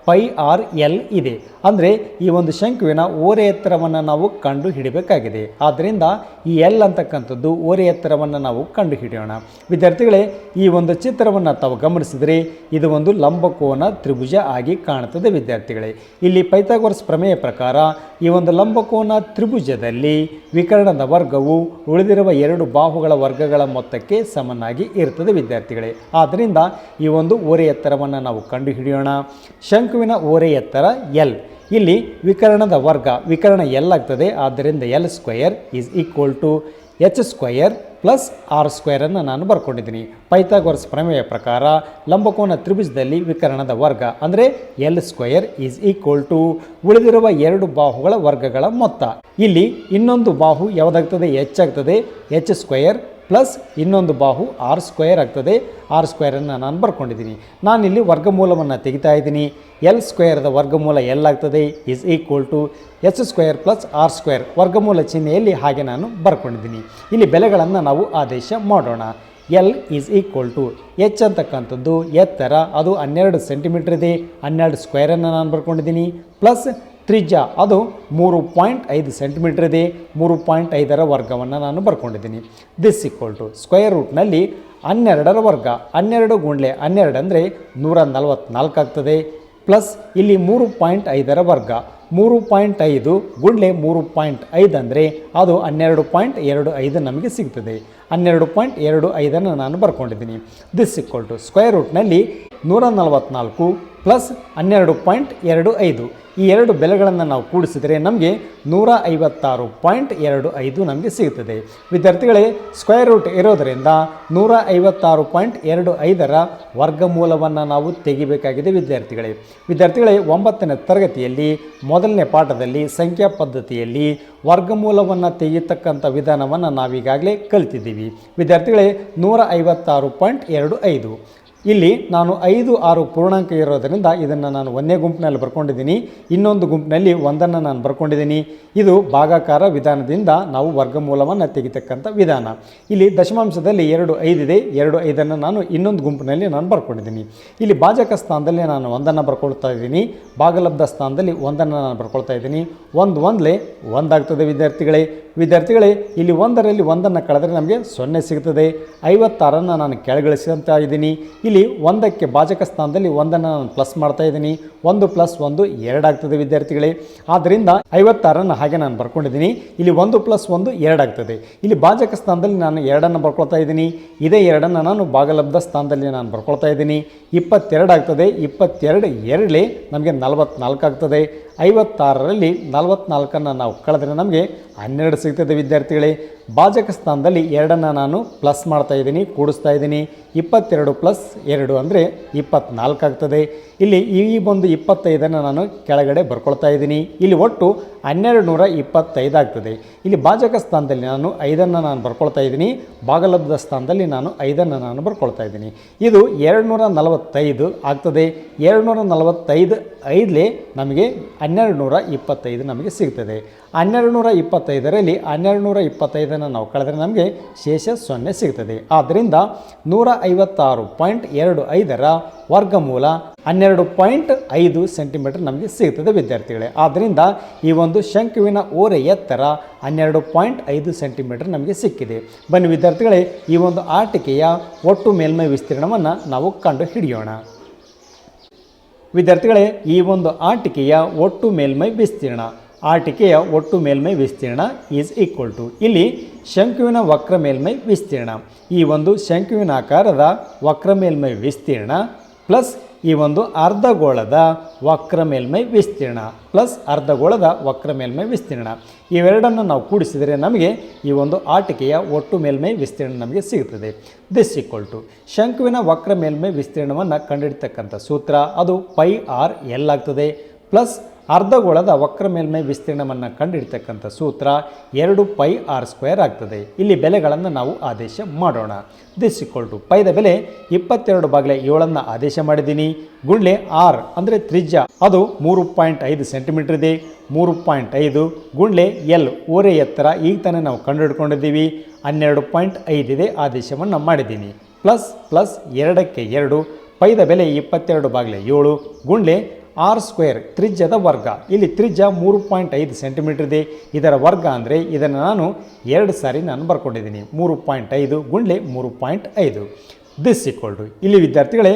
ಪೈ ಆರ್ ಎಲ್ ಇದೆ. ಅಂದರೆ ಈ ಒಂದು ಶಂಕುವಿನ ಓರೆ ಎತ್ತರವನ್ನು ನಾವು ಕಂಡು ಹಿಡಿಬೇಕಾಗಿದೆ ಆದ್ದರಿಂದ ಈ ಎಲ್ ಅಂತಕ್ಕಂಥದ್ದು ಓರೆ ಎತ್ತರವನ್ನು ನಾವು ಕಂಡು ಹಿಡಿಯೋಣ ವಿದ್ಯಾರ್ಥಿಗಳೇ, ಈ ಒಂದು ಚಿತ್ರವನ್ನು ತಾವು ಗಮನಿಸಿದರೆ ಇದು ಒಂದು ಲಂಬಕೋನ ತ್ರಿಭುಜ ಆಗಿ ಕಾಣುತ್ತದೆ ವಿದ್ಯಾರ್ಥಿಗಳೇ. ಇಲ್ಲಿ ಪೈಥಾಗೋರಸ್ ಪ್ರಮೇಯ ಪ್ರಕಾರ ಈ ಒಂದು ಲಂಬಕೋನ ತ್ರಿಭುಜದಲ್ಲಿ ವಿಕರಣದ ವರ್ಗವು ಉಳಿದಿರುವ ಎರಡು ಬಾಹುಗಳ ವರ್ಗಗಳ ಮೊತ್ತಕ್ಕೆ ಸಮನಾಗಿ ಇರ್ತದೆ ವಿದ್ಯಾರ್ಥಿಗಳೇ. ಆದ್ದರಿಂದ ಈ ಒಂದು ಓರೆ ಎತ್ತರವನ್ನು ನಾವು ಕಂಡುಹಿಡಿಯೋಣ. ಶಂಕುವಿನ ಓರೆ ಎತ್ತರ ಎಲ್ ಇಲ್ಲಿ ವಿಕರಣದ ವರ್ಗ, ವಿಕರಣ ಎಲ್ ಆಗ್ತದೆ. ಆದ್ದರಿಂದ L square is equal to H square plus R ಸ್ಕ್ವೇರನ್ನು ನಾನು ಬರ್ಕೊಂಡಿದ್ದೀನಿ. ಪೈಥಾಗೋರಸ್ ಪ್ರಮೇಯ ಪ್ರಕಾರ ಲಂಬಕೋನ ತ್ರಿಭುಜದಲ್ಲಿ ವಿಕರಣದ ವರ್ಗ, ಅಂದರೆ L square is equal to ಉಳಿದಿರುವ ಎರಡು ಬಾಹುಗಳ ವರ್ಗಗಳ ಮೊತ್ತ. ಇಲ್ಲಿ ಇನ್ನೊಂದು ಬಾಹು ಯಾವುದಾಗ್ತದೆ? ಎಚ್ ಆಗ್ತದೆ. ಎಚ್ ಸ್ಕ್ವಯರ್ ಪ್ಲಸ್ ಇನ್ನೊಂದು ಬಾಹು ಆರ್ ಸ್ಕ್ವೇರ್ ಆಗ್ತದೆ. ಆರ್ ಸ್ಕ್ವೇರನ್ನು ನಾನು ಬರ್ಕೊಂಡಿದ್ದೀನಿ. ನಾನಿಲ್ಲಿ ವರ್ಗಮೂಲವನ್ನು ತೆಗಿತಾ ಇದ್ದೀನಿ. ಎಲ್ ಸ್ಕ್ವೇರ್ದ ವರ್ಗಮೂಲ ಎಲ್ ಆಗ್ತದೆ? Is equal to S square plus R square. ವರ್ಗಮೂಲ ಚಿಹ್ನೆಯಲ್ಲಿ ಹಾಗೆ ನಾನು ಬರ್ಕೊಂಡಿದ್ದೀನಿ. ಇಲ್ಲಿ ಬೆಲೆಗಳನ್ನು ನಾವು ಆದೇಶ ಮಾಡೋಣ. L is equal to H ಅಂತಕ್ಕಂಥದ್ದು ಎತ್ತರ. ಅದು ಹನ್ನೆರಡು ಸೆಂಟಿಮೀಟ್ರ್ ಇದೆ. ಹನ್ನೆರಡು ಸ್ಕ್ವೇರನ್ನು ನಾನು ಬರ್ಕೊಂಡಿದ್ದೀನಿ. ಪ್ಲಸ್ ತ್ರಿಜ್ಯ. ಅದು ಮೂರು ಪಾಯಿಂಟ್ ಐದು ಸೆಂಟಿಮೀಟ್ರ್ ಇದೆ. ಮೂರು ಪಾಯಿಂಟ್ ಐದರ ವರ್ಗವನ್ನು ನಾನು ಬರ್ಕೊಂಡಿದ್ದೀನಿ. ದಿಸ್ ಈಕ್ವಲ್ ಟು ಸ್ಕ್ವೇರ್ ರೂಟ್ನಲ್ಲಿ ಹನ್ನೆರಡರ ವರ್ಗ, ಹನ್ನೆರಡು ಗುಂಡ್ಲೆ ಹನ್ನೆರಡು ಅಂದರೆ ನೂರ ನಲವತ್ತ್ನಾಲ್ಕು ಆಗ್ತದೆ. ಪ್ಲಸ್ ಇಲ್ಲಿ ಮೂರು ಪಾಯಿಂಟ್ ಐದರ ವರ್ಗ, ಮೂರು ಪಾಯಿಂಟ್ ಐದು ಗುಂಡ್ಲೆ ಮೂರು ಪಾಯಿಂಟ್ ಐದು ಅಂದರೆ ಅದು ಹನ್ನೆರಡು ಪಾಯಿಂಟ್ ಎರಡು ಐದು ನಮಗೆ ಸಿಗ್ತದೆ. ಹನ್ನೆರಡು ಪಾಯಿಂಟ್ ಎರಡು ಐದನ್ನು ನಾನು ಬರ್ಕೊಂಡಿದ್ದೀನಿ. ದಿಸ್ ಇಕ್ವಲ್ ಟು ಸ್ಕ್ವೇರ್ ರೂಟ್ನಲ್ಲಿ ನೂರ ನಲವತ್ತ್ನಾಲ್ಕು ಪ್ಲಸ್ ಹನ್ನೆರಡು ಪಾಯಿಂಟ್ ಎರಡು ಐದು. ಈ ಎರಡು ಬೆಲೆಗಳನ್ನು ನಾವು ಕೂಡಿಸಿದರೆ ನಮಗೆ ನೂರ ಐವತ್ತಾರು ಪಾಯಿಂಟ್ ಎರಡು ಐದು ನಮಗೆ ಸಿಗುತ್ತದೆ. ವಿದ್ಯಾರ್ಥಿಗಳೇ ಸ್ಕ್ವೇರ್ ರೂಟ್ ಇರೋದರಿಂದ ನೂರ ಐವತ್ತಾರು ಪಾಯಿಂಟ್ ಎರಡು ಐದರ ವರ್ಗಮೂಲವನ್ನು ನಾವು ತೆಗಿಬೇಕಾಗಿದೆ ವಿದ್ಯಾರ್ಥಿಗಳೇ. ವಿದ್ಯಾರ್ಥಿಗಳೇ, ಒಂಬತ್ತನೇ ತರಗತಿಯಲ್ಲಿ, ಮೊದಲನೇ ಪಾಠದಲ್ಲಿ, ಸಂಖ್ಯಾ ಪದ್ಧತಿಯಲ್ಲಿ ವರ್ಗಮೂಲವನ್ನು ತೆಗೆಯತಕ್ಕಂಥ ವಿಧಾನವನ್ನು ನಾವೀಗಾಗಲೇ ಕಲಿತಿದ್ದೀವಿ. ವಿದ್ಯಾರ್ಥಿಗಳೇ, ನೂರ ಐವತ್ತಾರು ಪಾಯಿಂಟ್ ಎರಡು ಐದು. ಇಲ್ಲಿ ನಾನು ಐದು ಆರು ಪೂರ್ಣಾಂಕ ಇರೋದರಿಂದ ಇದನ್ನು ನಾನು ಒಂದೇ ಗುಂಪಿನಲ್ಲಿ ಬರ್ಕೊಂಡಿದ್ದೀನಿ. ಇನ್ನೊಂದು ಗುಂಪಿನಲ್ಲಿ ಒಂದನ್ನು ನಾನು ಬರ್ಕೊಂಡಿದ್ದೀನಿ. ಇದು ಭಾಗಾಕಾರ ವಿಧಾನದಿಂದ ನಾವು ವರ್ಗಮೂಲವನ್ನು ತೆಗಿತಕ್ಕಂಥ ವಿಧಾನ. ಇಲ್ಲಿ ದಶಮಾಂಶದಲ್ಲಿ ಎರಡು ಐದಿದೆ ಎರಡು ಐದನ್ನು ನಾನು ಇನ್ನೊಂದು ಗುಂಪಿನಲ್ಲಿ ನಾನು ಬರ್ಕೊಂಡಿದ್ದೀನಿ. ಇಲ್ಲಿ ಭಾಜಕ ಸ್ಥಾನದಲ್ಲಿ ನಾನು ಒಂದನ್ನು ಬರ್ಕೊಳ್ತಾ ಇದ್ದೀನಿ. ಭಾಗಲಬ್ಧ ಸ್ಥಾನದಲ್ಲಿ ಒಂದನ್ನು ನಾನು ಬರ್ಕೊಳ್ತಾ ಇದ್ದೀನಿ. ಒಂದು ಒಂದಲೇ ಒಂದಾಗ್ತದೆ, ವಿದ್ಯಾರ್ಥಿಗಳೇ. ವಿದ್ಯಾರ್ಥಿಗಳೇ, ಇಲ್ಲಿ ಒಂದರಲ್ಲಿ ಒಂದನ್ನು ಕಳೆದರೆ ನಮಗೆ ಸೊನ್ನೆ ಸಿಗ್ತದೆ ಐವತ್ತಾರನ್ನು ನಾನು ಕೆಳಗಿಳಿಸಿದಂತ ಇದ್ದೀನಿ. ಇಲ್ಲಿ ಒಂದಕ್ಕೆ ಭಾಜಕ ಸ್ಥಾನದಲ್ಲಿ ಒಂದನ್ನು ನಾನು ಪ್ಲಸ್ ಮಾಡ್ತಾ ಇದ್ದೀನಿ. ಒಂದು ಪ್ಲಸ್ ಒಂದು ಎರಡಾಗ್ತದೆ ವಿದ್ಯಾರ್ಥಿಗಳೇ. ಆದ್ದರಿಂದ ಐವತ್ತಾರನ್ನು ಹಾಗೆ ನಾನು ಬರ್ಕೊಂಡಿದ್ದೀನಿ. ಇಲ್ಲಿ ಒಂದು ಪ್ಲಸ್ ಒಂದು ಎರಡಾಗ್ತದೆ ಇಲ್ಲಿ ಭಾಜಕ ಸ್ಥಾನದಲ್ಲಿ ನಾನು ಎರಡನ್ನು ಬರ್ಕೊಳ್ತಾ ಇದ್ದೀನಿ. ಇದೇ ಎರಡನ್ನು ನಾನು ಭಾಗಲಬ್ಧ ಸ್ಥಾನದಲ್ಲಿ ನಾನು ಬರ್ಕೊಳ್ತಾ ಇದ್ದೀನಿ. ಇಪ್ಪತ್ತೆರಡಾಗ್ತದೆ ಇಪ್ಪತ್ತೆರಡು ಎರಡಲೇ ನಮಗೆ ನಲವತ್ನಾಲ್ಕು ಆಗ್ತದೆ. ಐವತ್ತಾರರಲ್ಲಿ ನಲವತ್ನಾಲ್ಕನ್ನು ನಾವು ಕಳೆದ್ರೆ ನಮಗೆ ಹನ್ನೆರಡು ಸಿಗ್ತದೆ ವಿದ್ಯಾರ್ಥಿಗಳೇ. ಭಾಜಕ ಸ್ಥಾನದಲ್ಲಿ ಎರಡನ್ನು ನಾನು ಪ್ಲಸ್ ಮಾಡ್ತಾ ಇದ್ದೀನಿ, ಕೂಡಿಸ್ತಾ ಇದ್ದೀನಿ. ಇಪ್ಪತ್ತೆರಡು ಪ್ಲಸ್ ಎರಡು ಅಂದರೆ ಇಪ್ಪತ್ನಾಲ್ಕು ಆಗ್ತದೆ. ಇಲ್ಲಿ ಈ ಒಂದು ಇಪ್ಪತ್ತೈದನ್ನು ನಾನು ಕೆಳಗಡೆ ಬರ್ಕೊಳ್ತಾ ಇದ್ದೀನಿ. ಇಲ್ಲಿ ಒಟ್ಟು ಹನ್ನೆರಡು ನೂರ ಇಪ್ಪತ್ತೈದು ಆಗ್ತದೆ. ಇಲ್ಲಿ ಭಾಜಕ ಸ್ಥಾನದಲ್ಲಿ ನಾನು ಐದನ್ನು ನಾನು ಬರ್ಕೊಳ್ತಾ ಇದ್ದೀನಿ. ಭಾಗಲಬ್ಧ ಸ್ಥಾನದಲ್ಲಿ ನಾನು ಐದನ್ನು ನಾನು ಬರ್ಕೊಳ್ತಾ ಇದ್ದೀನಿ. ಇದು ಎರಡು ನೂರ ನಲವತ್ತೈದು ಆಗ್ತದೆ. ಎರಡು ನೂರ ನಲವತ್ತೈದು ಐದಲೇ ನಮಗೆ ಹನ್ನೆರಡು ನೂರ ಇಪ್ಪತ್ತೈದು ನಮಗೆ ಸಿಗ್ತದೆ. ಹನ್ನೆರಡು ನೂರ ಇಪ್ಪತ್ತೈದರಲ್ಲಿ ಹನ್ನೆರಡು ನೂರ ಇಪ್ಪತ್ತೈದನ್ನು ನಾವು ಕಳೆದರೆ ನಮಗೆ ಶೇಷ ಸೊನ್ನೆ ಸಿಗ್ತದೆ. ಆದ್ದರಿಂದ ನೂರ ಐವತ್ತಾರು ಪಾಯಿಂಟ್ ಎರಡು ಐದರ ವರ್ಗಮೂಲ ಹನ್ನೆರಡು ಪಾಯಿಂಟ್ ಐದು ಸೆಂಟಿಮೀಟರ್ ನಮಗೆ ಸಿಗ್ತದೆ ವಿದ್ಯಾರ್ಥಿಗಳೇ. ಆದ್ದರಿಂದ ಈ ಒಂದು ಶಂಕುವಿನ ಓರೆ ಎತ್ತರ ಹನ್ನೆರಡು ಪಾಯಿಂಟ್ ಐದು ಸೆಂಟಿಮೀಟರ್ ನಮಗೆ ಸಿಕ್ಕಿದೆ. ಬನ್ನಿ ವಿದ್ಯಾರ್ಥಿಗಳೇ, ಈ ಒಂದು ಆಟಿಕೆಯ ಒಟ್ಟು ಮೇಲ್ಮೈ ವಿಸ್ತೀರ್ಣವನ್ನು ನಾವು ಕಂಡು ಹಿಡಿಯೋಣ ವಿದ್ಯಾರ್ಥಿಗಳೇ, ಈ ಒಂದು ಆಟಿಕೆಯ ಒಟ್ಟು ಮೇಲ್ಮೈ ವಿಸ್ತೀರ್ಣ. ಆಟಿಕೆಯ ಒಟ್ಟು ಮೇಲ್ಮೈ ವಿಸ್ತೀರ್ಣ ಈಸ್ ಈಕ್ವಲ್ ಟು ಇಲ್ಲಿ ಶಂಕುವಿನ ವಕ್ರ ಮೇಲ್ಮೈ ವಿಸ್ತೀರ್ಣ. ಈ ಒಂದು ಶಂಕುವಿನ ಆಕಾರದ ವಕ್ರ ಮೇಲ್ಮೈ ವಿಸ್ತೀರ್ಣ ಪ್ಲಸ್ ಈ ಒಂದು ಅರ್ಧಗೋಳದ ವಕ್ರ ಮೇಲ್ಮೈ ವಿಸ್ತೀರ್ಣ ಪ್ಲಸ್ ಅರ್ಧಗೋಳದ ವಕ್ರ ಮೇಲ್ಮೈ ವಿಸ್ತೀರ್ಣ. ಇವೆರಡನ್ನು ನಾವು ಕೂಡಿಸಿದರೆ ನಮಗೆ ಈ ಒಂದು ಆಟಿಕೆಯ ಒಟ್ಟು ಮೇಲ್ಮೈ ವಿಸ್ತೀರ್ಣ ನಮಗೆ ಸಿಗುತ್ತದೆ. ದಿಸ್ ಈಕ್ವಲ್ ಟು ಶಂಕುವಿನ ವಕ್ರ ಮೇಲ್ಮೈ ವಿಸ್ತೀರ್ಣವನ್ನು ಕಂಡುಹಿಡಿತಕ್ಕಂಥ ಸೂತ್ರ ಅದು ಪೈ ಆರ್ ಎಲ್ ಆಗ್ತದೆ. ಪ್ಲಸ್ ಅರ್ಧಗೋಳದ ವಕ್ರ ಮೇಲ್ಮೈ ವಿಸ್ತೀರ್ಣವನ್ನು ಕಂಡುಹಿಡಿತಕ್ಕಂಥ ಸೂತ್ರ ಎರಡು ಪೈ ಆರ್ ಸ್ಕ್ವೇರ್ ಆಗ್ತದೆ. ಇಲ್ಲಿ ಬೆಲೆಗಳನ್ನು ನಾವು ಆದೇಶ ಮಾಡೋಣ. ದಿಸ್ ಟು ಪೈದ ಬೆಲೆ ಇಪ್ಪತ್ತೆರಡು ಬಾಗಿಲೆ ಏಳನ್ನು ಆದೇಶ ಮಾಡಿದ್ದೀನಿ. ಗುಂಡ್ಲೆ ಆರ್ ಅಂದರೆ ತ್ರಿಜ್ಯ. ಅದು ಮೂರು ಪಾಯಿಂಟ್ ಐದು ಸೆಂಟಿಮೀಟರ್ ಇದೆ. ಮೂರು ಪಾಯಿಂಟ್ ಐದು ಗುಂಡ್ಲೆ ಎಲ್ ಓರೆ ಎತ್ತರ. ಈಗ ತಾನೇ ನಾವು ಕಂಡುಹಿಡ್ಕೊಂಡಿದ್ದೀವಿ. ಹನ್ನೆರಡು ಪಾಯಿಂಟ್ ಐದಿದೆ ಆದೇಶವನ್ನು ಮಾಡಿದ್ದೀನಿ. ಪ್ಲಸ್ ಪ್ಲಸ್ ಎರಡಕ್ಕೆ ಎರಡು. ಪೈದ ಬೆಲೆ ಇಪ್ಪತ್ತೆರಡು ಬಾಗಿಲೆ ಏಳು. ಗುಂಡ್ಲೆ ಆರ್ ಸ್ಕ್ವೇರ್ ತ್ರಿಜ್ಯದ ವರ್ಗ. ಇಲ್ಲಿ ತ್ರಿಜ್ಯ ಮೂರು ಪಾಯಿಂಟ್ ಐದು ಸೆಂಟಿಮೀಟರ್ ಇದೆ. ಇದರ ವರ್ಗ ಅಂದರೆ ಇದನ್ನು ನಾನು ಎರಡು ಸಾರಿ ನಾನು ಬರ್ಕೊಂಡಿದ್ದೀನಿ. ಮೂರು ಪಾಯಿಂಟ್ ಐದು ಗುಂಡ್ಲೆ ಮೂರು ಪಾಯಿಂಟ್ ಐದು. ದಿಸ್ ಈಕ್ವಲ್ ಇಲ್ಲಿ ವಿದ್ಯಾರ್ಥಿಗಳೇ,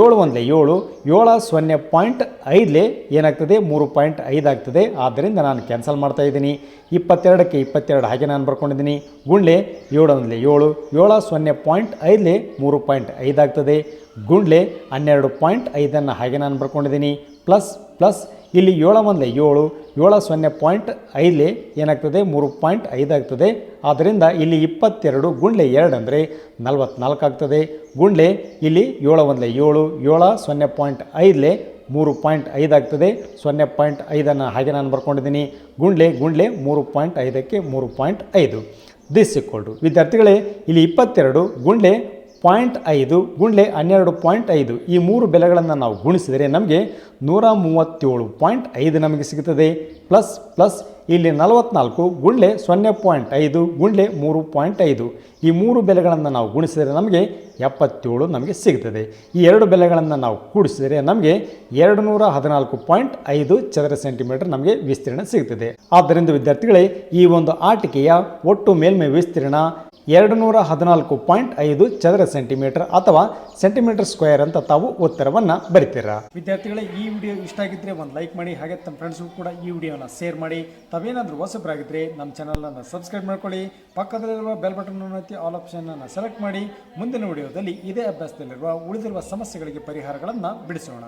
ಏಳು ಒಂದಲೇ ಏಳು, ಏಳ ಸೊನ್ನೆ ಪಾಯಿಂಟ್ ಐದಲೇ ಏನಾಗ್ತದೆ? ಮೂರು ಪಾಯಿಂಟ್ ಐದು ಆಗ್ತದೆ. ಆದ್ದರಿಂದ ನಾನು ಕ್ಯಾನ್ಸಲ್ ಮಾಡ್ತಾ ಇದ್ದೀನಿ. ಇಪ್ಪತ್ತೆರಡಕ್ಕೆ ಇಪ್ಪತ್ತೆರಡು ಹಾಗೆ ನಾನು ಬರ್ಕೊಂಡಿದ್ದೀನಿ. ಗುಂಡ್ಲೆ ಏಳು ಒಂದಲೇ ಏಳು, ಏಳ ಸೊನ್ನೆ ಪಾಯಿಂಟ್ ಐದಲೇ ಮೂರು ಪಾಯಿಂಟ್ ಐದು ಆಗ್ತದೆ. ಗುಂಡ್ಲೆ ಹನ್ನೆರಡು ಪಾಯಿಂಟ್ ಐದನ್ನು ಹಾಗೆ ನಾನು ಬರ್ಕೊಂಡಿದ್ದೀನಿ. ಪ್ಲಸ್ ಪ್ಲಸ್ ಇಲ್ಲಿ ಏಳ ಒಂದಲೇ ಏಳು ಏಳು ಸೊನ್ನೆ ಪಾಯಿಂಟ್ ಐದಲೇ ಏನಾಗ್ತದೆ? ಮೂರು ಪಾಯಿಂಟ್ ಐದು ಆಗ್ತದೆ. ಆದ್ದರಿಂದ ಇಲ್ಲಿ ಇಪ್ಪತ್ತೆರಡು ಗುಂಡ್ಲೆ ಎರಡು ಅಂದರೆ ನಲ್ವತ್ನಾಲ್ಕು ಆಗ್ತದೆ. ಗುಂಡ್ಲೆ ಇಲ್ಲಿ ಏಳು ಒಂದಲೇ ಏಳು ಏಳು ಸೊನ್ನೆ ಪಾಯಿಂಟ್ ಐದಲೇ ಮೂರು ಪಾಯಿಂಟ್ ಐದು ಆಗ್ತದೆ. ಸೊನ್ನೆ ಪಾಯಿಂಟ್ ಐದನ್ನು ಹಾಗೆ ನಾನು ಬರ್ಕೊಂಡಿದ್ದೀನಿ. ಗುಂಡ್ಲೆ ಗುಂಡ್ಲೆ ಮೂರು ಪಾಯಿಂಟ್ ಐದಕ್ಕೆ ಮೂರು ಪಾಯಿಂಟ್ ಐದು. ದಿಸ್ ಇಕ್ವಲ್ ಟು ವಿದ್ಯಾರ್ಥಿಗಳೇ, ಇಲ್ಲಿ ಇಪ್ಪತ್ತೆರಡು ಗುಂಡ್ಲೆ ಪಾಯಿಂಟ್ ಐದು ಗುಂಡ್ಲೆ ಹನ್ನೆರಡು ಪಾಯಿಂಟ್ ಐದು. ಈ ಮೂರು ಬೆಲೆಗಳನ್ನು ನಾವು ಗುಣಿಸಿದರೆ ನಮಗೆ ನೂರ ಮೂವತ್ತೇಳು ಪಾಯಿಂಟ್ ಐದು ನಮಗೆ ಸಿಗುತ್ತದೆ. ಪ್ಲಸ್ ಪ್ಲಸ್, ಇಲ್ಲಿ ನಲವತ್ನಾಲ್ಕು ಗುಂಡ್ಲೆ ಸೊನ್ನೆ ಪಾಯಿಂಟ್ ಐದು ಗುಂಡ್ಲೆ ಮೂರು ಪಾಯಿಂಟ್ ಐದು. ಈ ಮೂರು ಬೆಲೆಗಳನ್ನು ನಾವು ಗುಣಿಸಿದರೆ ನಮಗೆ ಎಪ್ಪತ್ತೇಳು ನಮಗೆ ಸಿಗುತ್ತದೆ. ಈ ಎರಡು ಬೆಲೆಗಳನ್ನು ನಾವು ಕೂಡಿಸಿದರೆ ನಮಗೆ ಎರಡು ನೂರ ಹದಿನಾಲ್ಕು ಪಾಯಿಂಟ್ ಐದು ಚದರ ಸೆಂಟಿಮೀಟರ್ ನಮಗೆ ವಿಸ್ತೀರ್ಣ ಸಿಗುತ್ತದೆ. ಆದ್ದರಿಂದ ವಿದ್ಯಾರ್ಥಿಗಳೇ, ಈ ಒಂದು ಆಟಿಕೆಯ ಒಟ್ಟು ಮೇಲ್ಮೈ ವಿಸ್ತೀರ್ಣ ಎರಡು ನೂರ ಹದಿನಾಲ್ಕು ಪಾಯಿಂಟ್ ಐದು ಚದರ ಸೆಂಟಿಮೀಟರ್ ಅಥವಾ ಸೆಂಟಿಮೀಟರ್ ಸ್ಕ್ವೇರ್ ಅಂತ ತಾವು ಉತ್ತರವನ್ನು ಬರಿತೀರಾ. ವಿದ್ಯಾರ್ಥಿಗಳೇ, ಈ ವಿಡಿಯೋ ಇಷ್ಟ ಆಗಿದ್ರೆ ಒಂದು ಲೈಕ್ ಮಾಡಿ, ಹಾಗೆ ತಮ್ಮ ಫ್ರೆಂಡ್ಸ್ಗೂ ಕೂಡ ಈ ವಿಡಿಯೋನ ಶೇರ್ ಮಾಡಿ. ತಾವೇನಾದರೂ ಹೊಸಬರಾಗಿದ್ದರೆ ನಮ್ಮ ಚಾನಲನ್ನು ಸಬ್ಸ್ಕ್ರೈಬ್ ಮಾಡ್ಕೊಳ್ಳಿ, ಪಕ್ಕದಲ್ಲಿರುವ ಬೆಲ್ ಬಟನ್ ಒತ್ತಿ ಆಲ್ ಆಪ್ಷನನ್ನು ಸೆಲೆಕ್ಟ್ ಮಾಡಿ. ಮುಂದಿನ ವಿಡಿಯೋದಲ್ಲಿ ಇದೇ ಅಭ್ಯಾಸದಲ್ಲಿರುವ ಉಳಿದಿರುವ ಸಮಸ್ಯೆಗಳಿಗೆ ಪರಿಹಾರಗಳನ್ನು ಬಿಡಿಸೋಣ.